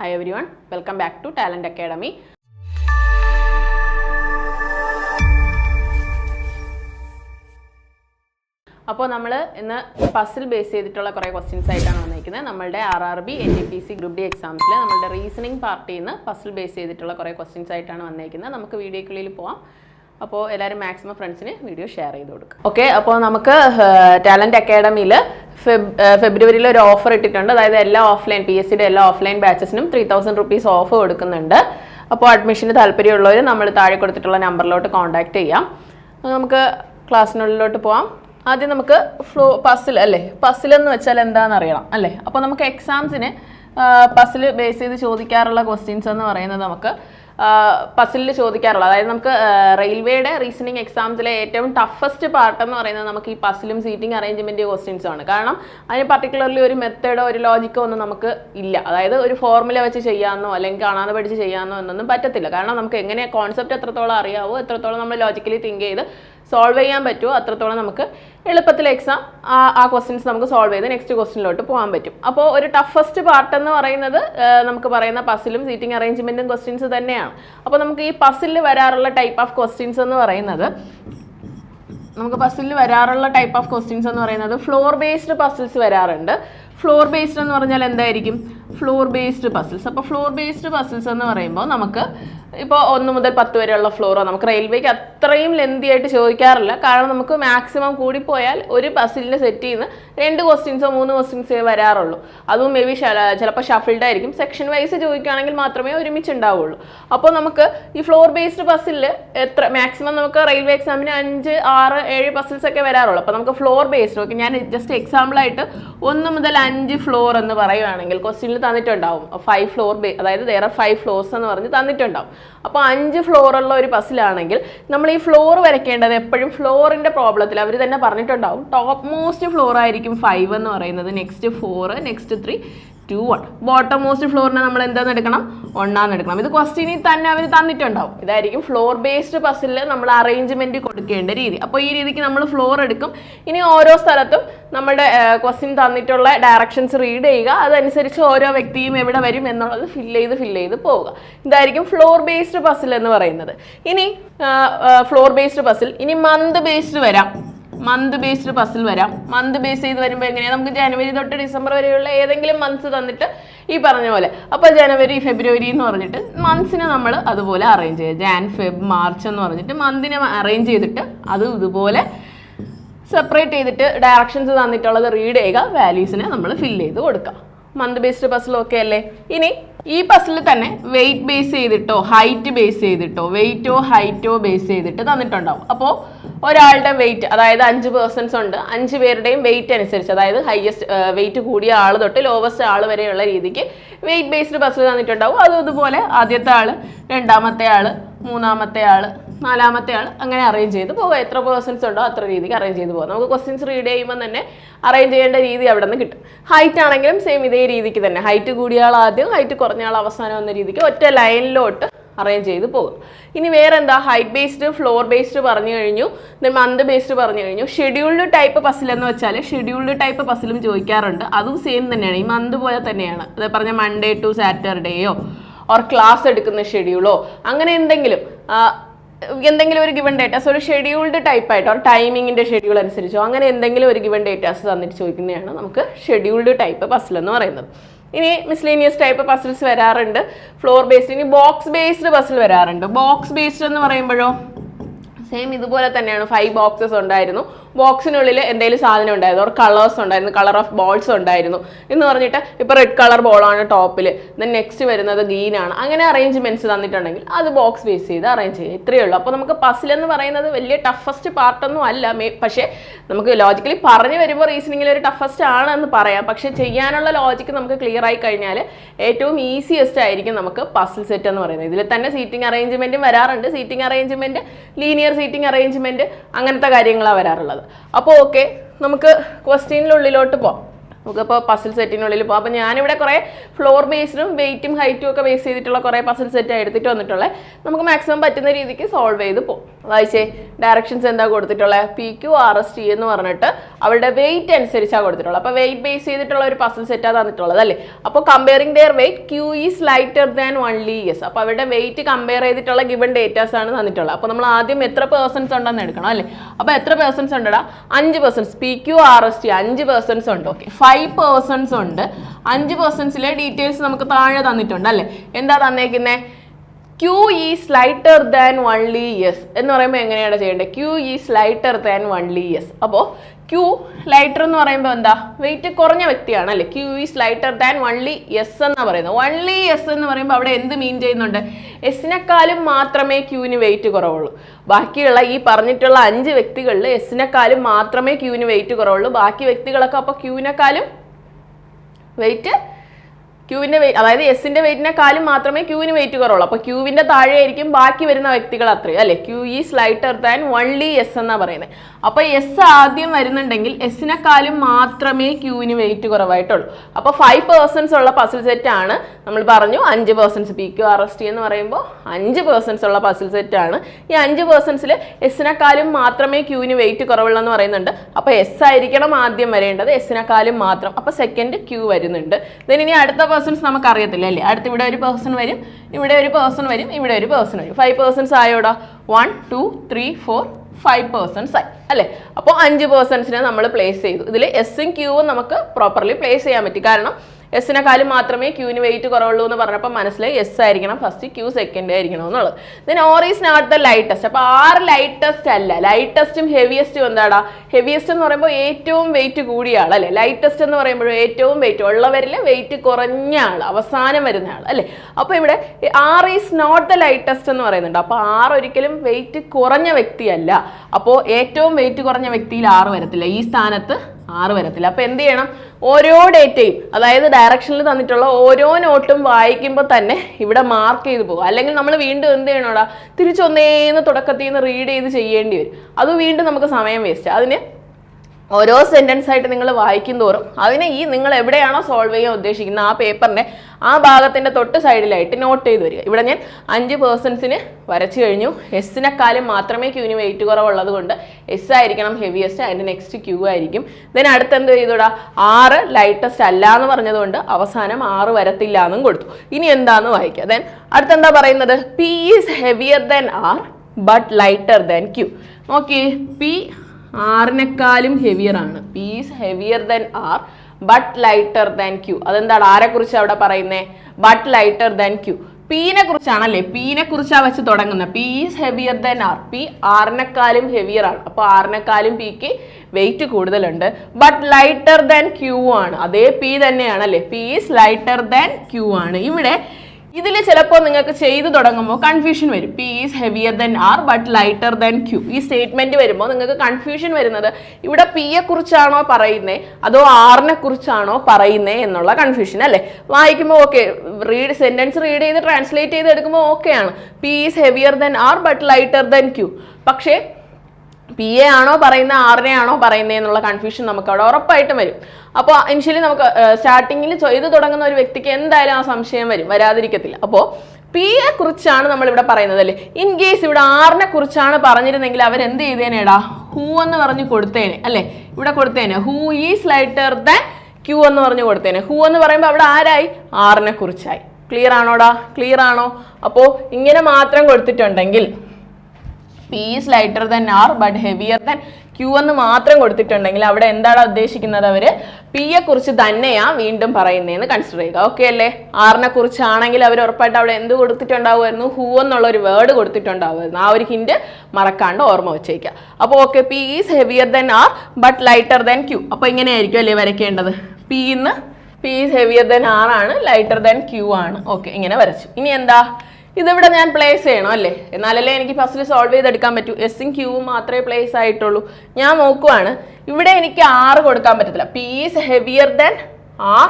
Hi everyone welcome back to talent academy അപ്പോൾ നമ്മൾ ഇന്ന് പസിൽ ബേസ് ചെയ്തിട്ടുള്ള കുറേ ക്വസ്റ്റ്യൻസ് ആയിട്ടാണ് വന്നിരിക്കുന്നത്. നമ്മളുടെ R R B N D P C group D എക്സാംസിൽ നമ്മളുടെ റീസണിങ് പാർട്ടിയിൽ നിന്ന് പസിൽ ബേസ് ചെയ്തിട്ടുള്ള കുറേ ക്വസ്റ്റ്യൻസ് ആയിട്ടാണ് വന്നിരിക്കുന്നത്. നമുക്ക് വീഡിയോക്കുള്ളിൽ പോവാം. അപ്പോൾ എല്ലാവരും മാക്സിമം ഫ്രണ്ട്സിന് വീഡിയോ ഷെയർ ചെയ്ത് കൊടുക്കും. ഓക്കെ അപ്പോൾ നമുക്ക് ടാലന്റ് അക്കാഡമിയിൽ ഫെബ് ഫെബ്രുവരിയിൽ ഒരു ഓഫർ ഇട്ടിട്ടുണ്ട്. അതായത് എല്ലാ ഓഫ്ലൈൻ പി എസ് സിയുടെ എല്ലാ ഓഫ്ലൈൻ ബാച്ചസിനും ത്രീ തൗസൻഡ് റുപ്പീസ് ഓഫ് കൊടുക്കുന്നുണ്ട്. അപ്പോൾ അഡ്മിഷന് താല്പര്യമുള്ളവർ നമ്മൾ താഴെ കൊടുത്തിട്ടുള്ള നമ്പറിലോട്ട് കോൺടാക്ട് ചെയ്യാം. നമുക്ക് ക്ലാസ്സിനുള്ളിലോട്ട് പോവാം. ആദ്യം നമുക്ക് ഫ്ലോ പസിൽ അല്ലേ? പസിൽ എന്ന് വെച്ചാൽ എന്താണെന്ന് അറിയണം അല്ലേ? അപ്പോൾ നമുക്ക് എക്സാംസിന് പസിൽ ബേസ് ചെയ്ത് ചോദിക്കാറുള്ള ക്വസ്റ്റ്യൻസ് എന്ന് പറയുന്നത് നമുക്ക് പസിലിൽ ചോദിക്കാറുള്ളത് അതായത് നമുക്ക് റെയിൽവേയുടെ റീസണിങ് എക്സാംസിലെ ഏറ്റവും ടഫസ്റ്റ് പാർട്ട് എന്ന് പറയുന്നത് നമുക്ക് ഈ പസിലും സീറ്റിംഗ് അറേഞ്ച്മെന്റ് ക്വസ്റ്റ്യൻസും ആണ്. കാരണം അതിന് പർട്ടിക്കുലർലി ഒരു മെത്തേഡോ ഒരു ലോജിക്കോ ഒന്നും നമുക്ക് ഇല്ല. അതായത് ഒരു ഫോർമുല വെച്ച് ചെയ്യാമെന്നോ അല്ലെങ്കിൽ കാണാതെ പഠിച്ച് ചെയ്യാമെന്നോ എന്നൊന്നും പറ്റത്തില്ല. കാരണം നമുക്ക് എങ്ങനെ കോൺസെപ്റ്റ് എത്രത്തോളം അറിയാവോ എത്രത്തോളം നമ്മൾ ലോജിക്കലി തിങ്ക് ചെയ്ത് സോൾവ് ചെയ്യാൻ പറ്റുമോ? അത്രത്തോളം നമുക്ക് എളുപ്പത്തിൽ എക്സാം ആ ക്വസ്റ്റ്യൻസ് നമുക്ക് സോൾവ് ചെയ്ത് നെക്സ്റ്റ് ക്വസ്റ്റിനിലോട്ട് പോകാൻ പറ്റും. അപ്പോൾ ഒരു ടഫസ്റ്റ് പാർട്ട് എന്ന് പറയുന്നത് നമുക്ക് പറയുന്ന പസിലും സീറ്റിംഗ് അറേഞ്ച്മെന്റും ക്വസ്റ്റ്യൻസ് തന്നെയാണ്. അപ്പോൾ നമുക്ക് ഈ പസിലിൽ വരാറുള്ള ടൈപ്പ് ഓഫ് ക്വസ്റ്റ്യൻസ് എന്ന് പറയുന്നത് നമുക്ക് പസിലിൽ വരാറുള്ള ടൈപ്പ് ഓഫ് ക്വസ്റ്റ്യൻസ് എന്ന് പറയുന്നത് ഫ്ലോർ ബേസ്ഡ് പസിൽസ് വരാറുണ്ട്. ഫ്ലോർ ബേസ്ഡ് എന്ന് പറഞ്ഞാൽ എന്തായിരിക്കും? ഫ്ലോർ ബേസ്ഡ് പസിൽസ് അപ്പോൾ ഫ്ലോർ ബേസ്ഡ് പസിൽസ് എന്ന് പറയുമ്പോൾ നമുക്ക് ഇപ്പോൾ ഒന്ന് മുതൽ പത്ത് വരെയുള്ള ഫ്ലോറോ നമുക്ക് റെയിൽവേക്ക് അത്രയും ലെന്തി ആയിട്ട് ചോദിക്കാറില്ല. കാരണം നമുക്ക് മാക്സിമം കൂടിപ്പോയാൽ ഒരു പസിലിന് സെറ്റ് ചെയ്യുന്ന രണ്ട് ക്വസ്റ്റ്യൻസോ മൂന്ന് ക്വസ്റ്റ്യൻസേ വരാറുള്ളൂ. അതും മേ ബി ചിലപ്പോൾ ഷഫിൾഡ് ആയിരിക്കും. സെക്ഷൻ വൈസ് ചോദിക്കുകയാണെങ്കിൽ മാത്രമേ ഒരുമിച്ച് ഉണ്ടാവുള്ളൂ അപ്പോൾ നമുക്ക് ഈ ഫ്ലോർ ബേസ്ഡ് ബസ്സിൽ എത്ര മാക്സിമം നമുക്ക് റെയിൽവേ എക്സാമിന് അഞ്ച് ആറ് ഏഴ് ബസ്സിൽസ് ഒക്കെ വരാറുള്ളൂ. അപ്പോൾ നമുക്ക് ഫ്ലോർ ബേസ്ഡ് ഓക്കെ ഞാൻ ജസ്റ്റ് എക്സാമ്പിളായിട്ട് ഒന്ന് മുതൽ അഞ്ച് ഫ്ലോർ എന്ന് പറയുകയാണെങ്കിൽ ക്വസ്റ്റ്യനിൽ തന്നിട്ടുണ്ടാവും. ഫൈവ് ഫ്ലോർ ബേ അതായത് വേറെ ഫൈവ് ഫ്ലോർസ് എന്ന് പറഞ്ഞ് തന്നിട്ടുണ്ടാവും. അപ്പോൾ അഞ്ച് ഫ്ലോറുള്ള ഒരു പസിലാണെങ്കിൽ നമ്മൾ ഈ ഫ്ലോർ വരയ്ക്കേണ്ടത് എപ്പോഴും ഫ്ലോറിന്റെ പ്രോബ്ലത്തിൽ അവർ തന്നെ പറഞ്ഞിട്ടുണ്ടാവും. ടോപ്പ് മോസ്റ്റ് ഫ്ലോർ ആയിരിക്കും ഫൈവ് എന്ന് പറയുന്നത്. Next four next three two one bottom most ഫ്ലോറിനെ നമ്മൾ എന്താന്ന് എടുക്കണം? ഒന്നാന്ന് എടുക്കണം. ഇത് ക്വസ്റ്റ്യനിൽ തന്നെ അവർ തന്നിട്ടുണ്ടാവും. ഇതായിരിക്കും ഫ്ലോർ ബേസ്ഡ് പസിലിൽ നമ്മൾ അറേഞ്ച്മെന്റ് കൊടുക്കേണ്ട രീതി. അപ്പോൾ ഈ രീതിക്ക് നമ്മൾ ഫ്ലോർ എടുക്കും. ഇനി ഓരോ സ്ഥലത്തും നമ്മുടെ ക്വസ്റ്റ്യൻ തന്നിട്ടുള്ള ഡയറക്ഷൻസ് റീഡ് ചെയ്യുക. അതനുസരിച്ച് ഓരോ വ്യക്തിയും എവിടെ വരും എന്നുള്ളത് ഫില്ല് ചെയ്ത് ഫില്ല് ചെയ്ത് പോവുക. ഇതായിരിക്കും ഫ്ലോർ ബേസ്ഡ് പസിൽ എന്ന് പറയുന്നത്. ഇനി ഫ്ലോർ ബേസ്ഡ് പസിൽ ഇനി മന്ത് ബേസ്ഡ് വരാം. മന്ത് ബേസ്ഡ് പസിൽ വരാം. മന്ത് ബേസ് ചെയ്ത് വരുമ്പോൾ എങ്ങനെയാണ് നമുക്ക് ജനുവരി തൊട്ട് ഡിസംബർ വരെയുള്ള ഏതെങ്കിലും മന്ത്സ് തന്നിട്ട് ഈ പറഞ്ഞ പോലെ. അപ്പോൾ ജനുവരി ഫെബ്രുവരി എന്ന് പറഞ്ഞിട്ട് മന്ത്സിനെ നമ്മൾ അതുപോലെ അറേഞ്ച് ചെയ്യുക. ജാൻ ഫെബ് മാർച്ച് എന്ന് പറഞ്ഞിട്ട് മന്തിനെ അറേഞ്ച് ചെയ്തിട്ട് അത് ഇതുപോലെ സെപ്പറേറ്റ് ചെയ്തിട്ട് ഡയറക്ഷൻസ് തന്നിട്ടുള്ളത് റീഡ് ചെയ്യുക. വാല്യൂസിനെ നമ്മൾ ഫില്ല് ചെയ്ത് കൊടുക്കുക. മന്ത് ബേസ്ഡ് പസിലും ഒക്കെ അല്ലേ? ഇനി ഈ പസിൽ തന്നെ വെയിറ്റ് ബേസ് ചെയ്തിട്ടോ ഹൈറ്റ് ബേസ് ചെയ്തിട്ടോ വെയിറ്റോ ഹൈറ്റോ ബേസ് ചെയ്തിട്ട് തന്നിട്ടുണ്ടാവും. അപ്പോൾ ഒരാളുടെ വെയിറ്റ് അതായത് അഞ്ച് പേഴ്സൺസ് ഉണ്ട് അഞ്ച് പേരുടെയും വെയിറ്റ് അനുസരിച്ച് അതായത് ഹയസ്റ്റ് വെയിറ്റ് കൂടിയ ആൾ തൊട്ട് ലോവസ്റ്റ് ആൾ വരെയുള്ള രീതിക്ക് വെയിറ്റ് ബേസ്ഡ് പസിൽ തന്നിട്ടുണ്ടാവും. അതും ഇതുപോലെ ആദ്യത്തെ ആൾ രണ്ടാമത്തെ ആൾ മൂന്നാമത്തെ ആൾ നാലാമത്തെ ആൾ അങ്ങനെ അറേഞ്ച് ചെയ്ത് പോകുക എത്ര പേഴ്സൺസ് ഉണ്ടോ അത്ര രീതിക്ക് അറേഞ്ച് ചെയ്ത് പോകാം. നമുക്ക് ക്വസ്റ്റ്യൻസ് റീഡ് ചെയ്യുമ്പോൾ തന്നെ അറേഞ്ച് ചെയ്യേണ്ട രീതി അവിടെ നിന്ന് കിട്ടും. ഹൈറ്റ് ആണെങ്കിലും സെയിം ഇതേ രീതിക്ക് തന്നെ. ഹൈറ്റ് കൂടിയ ആൾ ആദ്യം ഹൈറ്റ് കുറഞ്ഞ ആൾ അവസാനം എന്ന രീതിക്ക് ഒറ്റ ലൈനിലോട്ട് അറേഞ്ച് ചെയ്ത് പോകും. ഇനി വേറെ എന്താ ഹൈറ്റ് ബേസ്ഡ് ഫ്ലോർ ബേസ്ഡ് പറഞ്ഞു കഴിഞ്ഞു. മന്ത് ബേസ്ഡ് പറഞ്ഞു കഴിഞ്ഞു. ഷെഡ്യൂൾഡ് ടൈപ്പ് പസിൽ എന്ന് വെച്ചാൽ ഷെഡ്യൂൾഡ് ടൈപ്പ് പസിലും ചോദിക്കാറുണ്ട്. അതും സെയിം തന്നെയാണ്. ഈ മന്ത് പോലെ തന്നെയാണ്. അത് പറഞ്ഞ മൺഡേ ടു സാറ്റർഡേയോ ഓർ ക്ലാസ് എടുക്കുന്ന ഷെഡ്യൂളോ അങ്ങനെ എന്തെങ്കിലും എന്തെങ്കിലും ഒരു ഗിവൺ ഡേറ്റാസ് ഒരു ഷെഡ്യൂൾഡ് ടൈപ്പ് ആയിട്ടോ ടൈമിങ്ങിന്റെ ഷെഡ്യൂൾ അനുസരിച്ചോ അങ്ങനെ എന്തെങ്കിലും ഒരു ഗിവൺ ഡേറ്റാസ് തന്നിട്ട് ചോദിക്കുന്നതാണ് നമുക്ക് ഷെഡ്യൂൾഡ് ടൈപ്പ് പസിൽ എന്ന് പറയുന്നത്. ഇനി മിസ്ലീനിയസ് ടൈപ്പ് പസിൽസ് വരാറുണ്ട്. ഫ്ലോർ ബേസ്ഡ് ഇനി ബോക്സ് ബേസ്ഡ് പസിൽ വരാറുണ്ട്. ബോക്സ് ബേസ്ഡ് എന്ന് പറയുമ്പോഴോ സെയിം ഇതുപോലെ തന്നെയാണ്. ഫൈവ് ബോക്സസ് ഉണ്ടായിരുന്നു. ബോക്സിനുള്ളിൽ എന്തെങ്കിലും സാധനം ഉണ്ടായിരുന്നു. ഒരു കളേഴ്സ് ഉണ്ടായിരുന്നു. കളർ ഓഫ് ബോൾസ് ഉണ്ടായിരുന്നു. എന്ന് പറഞ്ഞിട്ട് ഇപ്പോൾ റെഡ് കളർ ബോളാണ് ടോപ്പിൽ ദെൻ നെക്സ്റ്റ് വരുന്നത് ഗ്രീനാണ് അങ്ങനെ അറേഞ്ച്മെന്റ്സ് തന്നിട്ടുണ്ടെങ്കിൽ അത് ബോക്സ് ബേസ് ചെയ്ത് അറേഞ്ച് ചെയ്യുക ഇത്രയേ ഉള്ളൂ. അപ്പോൾ നമുക്ക് പസിൽ എന്ന് പറയുന്നത് വലിയ ടഫസ്റ്റ് പാർട്ടൊന്നും അല്ല. മേ പക്ഷേ നമുക്ക് ലോജിക്കലി പറഞ്ഞു വരുമ്പോൾ റീസണിങ്ങിൽ ഒരു ടഫസ്റ്റ് ആണെന്ന് പറയാം. പക്ഷേ ചെയ്യാനുള്ള ലോജിക്ക് നമുക്ക് ക്ലിയർ ആയി കഴിഞ്ഞാൽ ഏറ്റവും ഈസിയസ്റ്റ് ആയിരിക്കും നമുക്ക് പസിൽ സെറ്റ് എന്ന് പറയുന്നത്. ഇതിൽ തന്നെ സീറ്റിംഗ് അറേഞ്ച്മെന്റും വരാറുണ്ട്. Seating arrangement linear seating arrangement അങ്ങനത്തെ കാര്യങ്ങളാണ് വരാറുള്ളത്. അപ്പോൾ ഓക്കെ നമുക്ക് ക്വസ്റ്റ്യനിലുള്ളിലോട്ട് പോകാം നമുക്കിപ്പോൾ പസിൽ സെറ്റിനുള്ളിൽ പോകും അപ്പോൾ ഞാനിവിടെ കുറേ ഫ്ലോർ ബേസ്ഡും വെയിറ്റും ഹൈറ്റും ഒക്കെ ബേസ് ചെയ്തിട്ടുള്ള കുറേ പസിൽ സെറ്റ് എടുത്തിട്ട് വന്നിട്ടുള്ളത് നമുക്ക് മാക്സിമം പറ്റുന്ന രീതിക്ക് സോൾവ് ചെയ്ത് പോകും വായിച്ചേ ഡയറക്ഷൻസ് എന്താ കൊടുത്തിട്ടുള്ളത് P Q R S T എന്ന് പറഞ്ഞിട്ട് അവരുടെ വെയിറ്റ് അനുസരിച്ചാണ് കൊടുത്തിട്ടുള്ളത് അപ്പോൾ വെയിറ്റ് ബേസ് ചെയ്തിട്ടുള്ള ഒരു പസിൽ സെറ്റാണ് തന്നിട്ടുള്ളത് അല്ലേ? അപ്പോൾ comparing their weight Q is lighter than only years അപ്പോൾ അവരുടെ വെയിറ്റ് കമ്പയർ ചെയ്തിട്ടുള്ള ഗിവൺ ഡേറ്റാസ് ആണ് തന്നിട്ടുള്ളത്. അപ്പോൾ നമ്മൾ ആദ്യം എത്ര പേഴ്സൺസ് ഉണ്ടെന്ന് എടുക്കണം അല്ലേ? അപ്പോൾ എത്ര പേഴ്സൺസ് ഉണ്ടടാ? അഞ്ച് persons P Q R S T അഞ്ച് പേഴ്സൺസ് ഉണ്ട്. ഓക്കെ ഫൈവ് പേഴ്സൺസ് ഉണ്ട്. അഞ്ച് പേഴ്സൺസിലെ ഡീറ്റെയിൽസ് നമുക്ക് താഴെ തന്നിട്ടുണ്ട് അല്ലേ? എന്താ തന്നേക്കുന്നത് Q is lighter than only yes എന്ന് പറയുമ്പോൾ എങ്ങനെയാണ് ചെയ്യേണ്ടത്? Q is lighter than only yes അപ്പോൾ ക്യൂ ലൈറ്റർ എന്ന് പറയുമ്പോൾ എന്താ? വെയിറ്റ് കുറഞ്ഞ വ്യക്തിയാണ് അല്ലേ? Q is lighter than only S എന്നാണ് പറയുന്നത്. വൺലി എസ് എന്ന് പറയുമ്പോൾ അവിടെ എന്ത് മീൻ ചെയ്യുന്നുണ്ട്? എസിനെക്കാളും മാത്രമേ ക്യൂവിന് വെയിറ്റ് കുറവുള്ളൂ. ബാക്കിയുള്ള ഈ പറഞ്ഞിട്ടുള്ള അഞ്ച് വ്യക്തികളിൽ എസിനെക്കാളും മാത്രമേ ക്യൂവിന് വെയിറ്റ് കുറവുള്ളൂ. ബാക്കി വ്യക്തികളൊക്കെ അപ്പോൾ ക്യൂവിനെക്കാളും വെയിറ്റ് ക്യൂവിന്റെ വെയിറ്റ് അതായത് എസിന്റെ വെയിറ്റിനെക്കാളും മാത്രമേ ക്യൂവിന് വെയിറ്റ് കുറവുള്ളൂ. അപ്പോൾ ക്യൂവിന്റെ താഴെ ആയിരിക്കും ബാക്കി വരുന്ന വ്യക്തികൾ അത്രയും. അല്ലെ? Q is lighter than only S എന്നാണ് പറയുന്നത്. അപ്പോൾ എസ് ആദ്യം വരുന്നുണ്ടെങ്കിൽ എസിനെക്കാളും മാത്രമേ ക്യൂവിന് വെയിറ്റ് കുറവായിട്ടുള്ളൂ. അപ്പോൾ ഫൈവ് പേഴ്സൺസ് ഉള്ള പസിൽ സെറ്റ് ആണ് നമ്മൾ പറഞ്ഞു. അഞ്ച് persons P Q R S T എന്ന് പറയുമ്പോൾ അഞ്ച് പേഴ്സൺസ് ഉള്ള പസിൽ സെറ്റ് ആണ്. ഈ അഞ്ച് പേഴ്സൺസിൽ എസിനെക്കാളും മാത്രമേ ക്യൂവിന് വെയിറ്റ് കുറവുള്ളൂ എന്ന് പറയുന്നുണ്ട്. അപ്പോൾ എസ് ആയിരിക്കണം ആദ്യം വരേണ്ടത് എസിനെക്കാളും മാത്രം. അപ്പോൾ സെക്കൻഡ് ക്യൂ വരുന്നുണ്ട്. ദെൻ ഇനി അടുത്ത പേഴ്സൺസ് നമുക്ക് അറിയത്തില്ല അല്ലേ? അടുത്ത് ഇവിടെ ഒരു പേഴ്സൺ വരും ഇവിടെ ഒരു പേഴ്സൺ വരും ഇവിടെ ഒരു പേഴ്സൺ വരും. Five persons ആയോടാ? One two three four five persons ആയി അല്ലേ? അപ്പോൾ അഞ്ച് പേഴ്സൺസിനെ നമ്മൾ പ്ലേസ് ചെയ്തു. ഇതിൽ എസും ക്യൂവും നമുക്ക് പ്രോപ്പർലി പ്ലേസ് ചെയ്യാൻ പറ്റി. കാരണം എസിനെക്കാളും മാത്രമേ ക്യൂവിന് വെയിറ്റ് കുറവുള്ളൂ എന്ന് പറഞ്ഞപ്പോൾ മനസ്സിലായി എസ് ആയിരിക്കണം ഫസ്റ്റ് ക്യൂ സെക്കൻഡ് ആയിരിക്കണം എന്നുള്ളത്. Then R is not the lightest അപ്പോൾ ആറ് ലൈറ്റസ്റ്റ് അല്ല. ലൈറ്റസ്റ്റും ഹെവിയസ്റ്റും എന്താടാ? ഹെവിയസ്റ്റ് എന്ന് പറയുമ്പോൾ ഏറ്റവും വെയിറ്റ് കൂടിയ ആൾ അല്ലേ? ലൈറ്റസ്റ്റ് എന്ന് പറയുമ്പോൾ ഏറ്റവും വെയിറ്റ് ഉള്ളവരിൽ വെയിറ്റ് കുറഞ്ഞ ആൾ അവസാനം വരുന്ന ആൾ അല്ലേ? അപ്പോൾ ഇവിടെ R is not the lightest എന്ന് പറയുന്നുണ്ട്. അപ്പോൾ ആർ ഒരിക്കലും വെയിറ്റ് കുറഞ്ഞ വ്യക്തിയല്ല. അപ്പോൾ ഏറ്റവും വെയിറ്റ് കുറഞ്ഞ വ്യക്തിയിൽ ആറ് വരത്തില്ല. ഈ സ്ഥാനത്ത് ആറ് വരത്തില്ല. അപ്പോൾ എന്ത് ചെയ്യണം? ഓരോ ഡേറ്റയും അതായത് ഡയറക്ഷനിൽ തന്നിട്ടുള്ള ഓരോ നോട്ടും വായിക്കുമ്പോൾ തന്നെ ഇവിടെ മാർക്ക് ചെയ്ത് പോകും. അല്ലെങ്കിൽ നമ്മൾ വീണ്ടും എന്ത് ചെയ്യണോടാ? തിരിച്ചൊന്നേന്ന് തുടക്കത്തിൽ നിന്ന് റീഡ് ചെയ്ത് ചെയ്യേണ്ടി വരും. അത് വീണ്ടും നമുക്ക് സമയം വേസ്റ്റ് അതിന് ഓരോ സെന്റൻസ് ആയിട്ട് നിങ്ങൾ വായിക്കും തോറും അതിനെ ഈ നിങ്ങൾ എവിടെയാണോ സോൾവ് ചെയ്യാൻ ഉദ്ദേശിക്കുന്നത് ആ പേപ്പറിന്റെ ആ ഭാഗത്തിന്റെ തൊട്ട് സൈഡിലായിട്ട് നോട്ട് ചെയ്ത് വരിക. ഇവിടെ ഞാൻ അഞ്ച് പേഴ്സൺസിന് വരച്ചു കഴിഞ്ഞു. എസിനെക്കാളും മാത്രമേ ക്യൂവിന് വെയിറ്റ് കുറവുള്ളത് കൊണ്ട് എസ് ആയിരിക്കണം ഹെവിയസ്റ്റ് അതിന്റെ നെക്സ്റ്റ് ക്യൂ ആയിരിക്കും. ദെൻ അടുത്ത് എന്ത് ചെയ്തുടാ? ആറ് ലൈറ്റസ്റ്റ് അല്ല എന്ന് പറഞ്ഞതുകൊണ്ട് അവസാനം ആറ് വരത്തില്ല എന്നും കൊടുത്തു. ഇനി എന്താന്ന് വായിക്കുക ദെൻ അടുത്തെന്താ പറയുന്നത്? P is heavier than R but lighter than Q നോക്കി പി ആറിനേക്കാളും ഹെവിയർ ആണ്. P is heavier than R but lighter than Q അതെന്താണ്? ആരെക്കുറിച്ച് അവിടെ പറയുന്നത് ബട്ട് ലൈറ്റർ ദാൻ ക്യൂ പീനെ കുറിച്ചാണല്ലേ? പീനെ കുറിച്ചാണ് വെച്ച് തുടങ്ങുന്നത് P is heavier than R P ആറിനേക്കാളും heavier ആണ്. അപ്പോൾ ആറിനേക്കാളും പിക്ക് വെയിറ്റ് കൂടുതലുണ്ട്. ബട്ട് ലൈറ്റർ ദാൻ ക്യൂ ആണ്. അതേ പി തന്നെയാണ് അല്ലേ P is lighter than Q ആണ്. ഇവിടെ ഇതിൽ ചിലപ്പോൾ നിങ്ങൾക്ക് ചെയ്തു തുടങ്ങുമ്പോൾ കൺഫ്യൂഷൻ വരും. P is heavier than R but lighter than Q ഈ സ്റ്റേറ്റ്മെന്റ് വരുമ്പോൾ നിങ്ങൾക്ക് കൺഫ്യൂഷൻ വരുന്നത് ഇവിടെ പി യെ കുറിച്ചാണോ പറയുന്നത് അതോ ആറിനെ കുറിച്ചാണോ പറയുന്നത് എന്നുള്ള കൺഫ്യൂഷൻ അല്ലേ? വായിക്കുമ്പോൾ ഓക്കെ റീഡ് സെന്റൻസ് റീഡ് ചെയ്ത് ട്രാൻസ്ലേറ്റ് ചെയ്ത് എടുക്കുമ്പോൾ ഓക്കെയാണ് P is heavier than R but lighter than Q പക്ഷേ പി എ ആണോ പറയുന്ന ആറിനെ ആണോ പറയുന്നത് എന്നുള്ള കൺഫ്യൂഷൻ നമുക്ക് അവിടെ ഉറപ്പായിട്ടും വരും. അപ്പോൾ ഇനിഷ്യലി നമുക്ക് സ്റ്റാർട്ടിങ്ങിൽ ചെയ്തു തുടങ്ങുന്ന ഒരു വ്യക്തിക്ക് എന്തായാലും ആ സംശയം വരും വരാതിരിക്കത്തില്ല. അപ്പോൾ പി എ കുറിച്ചാണ് നമ്മൾ ഇവിടെ പറയുന്നത് അല്ലേ? ഇൻ കേസ് ഇവിടെ ആറിനെ കുറിച്ചാണ് പറഞ്ഞിരുന്നെങ്കിൽ അവർ എന്ത് ചെയ്തേനേടാ? ഹൂ എന്ന് പറഞ്ഞ് കൊടുത്തേനെ അല്ലേ? ഇവിടെ കൊടുത്തേനെ. Who is lighter than Q എന്ന് പറഞ്ഞ് കൊടുത്തേനെ. ഹൂ എന്ന് പറയുമ്പോൾ അവിടെ ആരായി? ആറിനെ കുറിച്ചായി. ക്ലിയർ ആണോടാ? ക്ലിയർ ആണോ? അപ്പോൾ ഇങ്ങനെ മാത്രം കൊടുത്തിട്ടുണ്ടെങ്കിൽ P is lighter than R but heavier than Q എന്ന് മാത്രം കൊടുത്തിട്ടുണ്ടെങ്കിൽ അവിടെ എന്താണ് ഉദ്ദേശിക്കുന്നത് അവർ പി യെ കുറിച്ച് തന്നെയാ വീണ്ടും പറയുന്നതെന്ന് കൺസിഡർ ചെയ്യുക. ഓക്കെ അല്ലേ? ആറിനെ കുറിച്ചാണെങ്കിൽ അവർ ഉറപ്പായിട്ട് അവിടെ എന്ത് കൊടുത്തിട്ടുണ്ടാവുമായിരുന്നു? ഹൂ എന്നുള്ള ഒരു വേർഡ് കൊടുത്തിട്ടുണ്ടാവുമായിരുന്നു. ആ ഒരു ഹിന്റ് മറക്കാണ്ട് ഓർമ്മ വെച്ചേക്കുക. അപ്പോൾ okay P is heavier than R but lighter than Q അപ്പോൾ ഇങ്ങനെയായിരിക്കും അല്ലേ വരയ്ക്കേണ്ടത്? പി ഇന്ന് P is heavier than R ആണ് ലൈറ്റർ ദൻ ക്യൂ ആണ്. ഓക്കെ ഇങ്ങനെ വരച്ചു. ഇനി എന്താ? ഇതിവിടെ ഞാൻ പ്ലേസ് ചെയ്യണം അല്ലേ? എന്നാലല്ലേ എനിക്ക് ഫസ്റ്റ് സോൾവ് ചെയ്തെടുക്കാൻ പറ്റൂ. എസും ക്യൂവും മാത്രമേ പ്ലേസ് ആയിട്ടുള്ളൂ. ഞാൻ നോക്കുവാണ്. ഇവിടെ എനിക്ക് ആറ് കൊടുക്കാൻ പറ്റത്തില്ല. P is heavier than R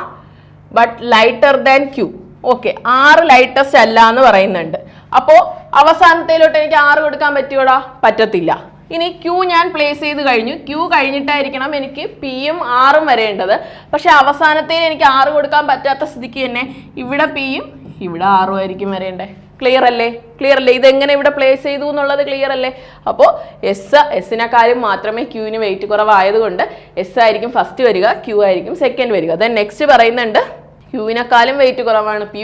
but lighter than Q okay R lightest അല്ല എന്ന് പറയുന്നുണ്ട്. അപ്പോൾ അവസാനത്തേലോട്ട് എനിക്ക് ആറ് കൊടുക്കാൻ പറ്റുമോടാ പറ്റത്തില്ല. ഇനി ക്യൂ ഞാൻ പ്ലേസ് ചെയ്ത് കഴിഞ്ഞു. ക്യൂ കഴിഞ്ഞിട്ടായിരിക്കണം എനിക്ക് പിയും ആറും വരേണ്ടത്. പക്ഷെ അവസാനത്തേൽ എനിക്ക് ആറ് കൊടുക്കാൻ പറ്റാത്ത സ്ഥിതിക്ക് തന്നെ ഇവിടെ പിയും ഇവിടെ ആറും ആയിരിക്കും വരേണ്ടേ. ക്ലിയർ അല്ലേ? ക്ലിയർ അല്ലേ? ഇതെങ്ങനെ ഇവിടെ പ്ലേസ് ചെയ്തു എന്നുള്ളത് ക്ലിയർ അല്ലേ? അപ്പോൾ എസ് എസിനെക്കാളും മാത്രമേ ക്യൂവിന് വെയിറ്റ് കുറവായതുകൊണ്ട് എസ് ആയിരിക്കും ഫസ്റ്റ് വരിക ക്യൂ ആയിരിക്കും സെക്കൻഡ് വരിക. ദെൻ നെക്സ്റ്റ് പറയുന്നുണ്ട് ക്യൂവിനെക്കാളും വെയിറ്റ് കുറവാണ് പി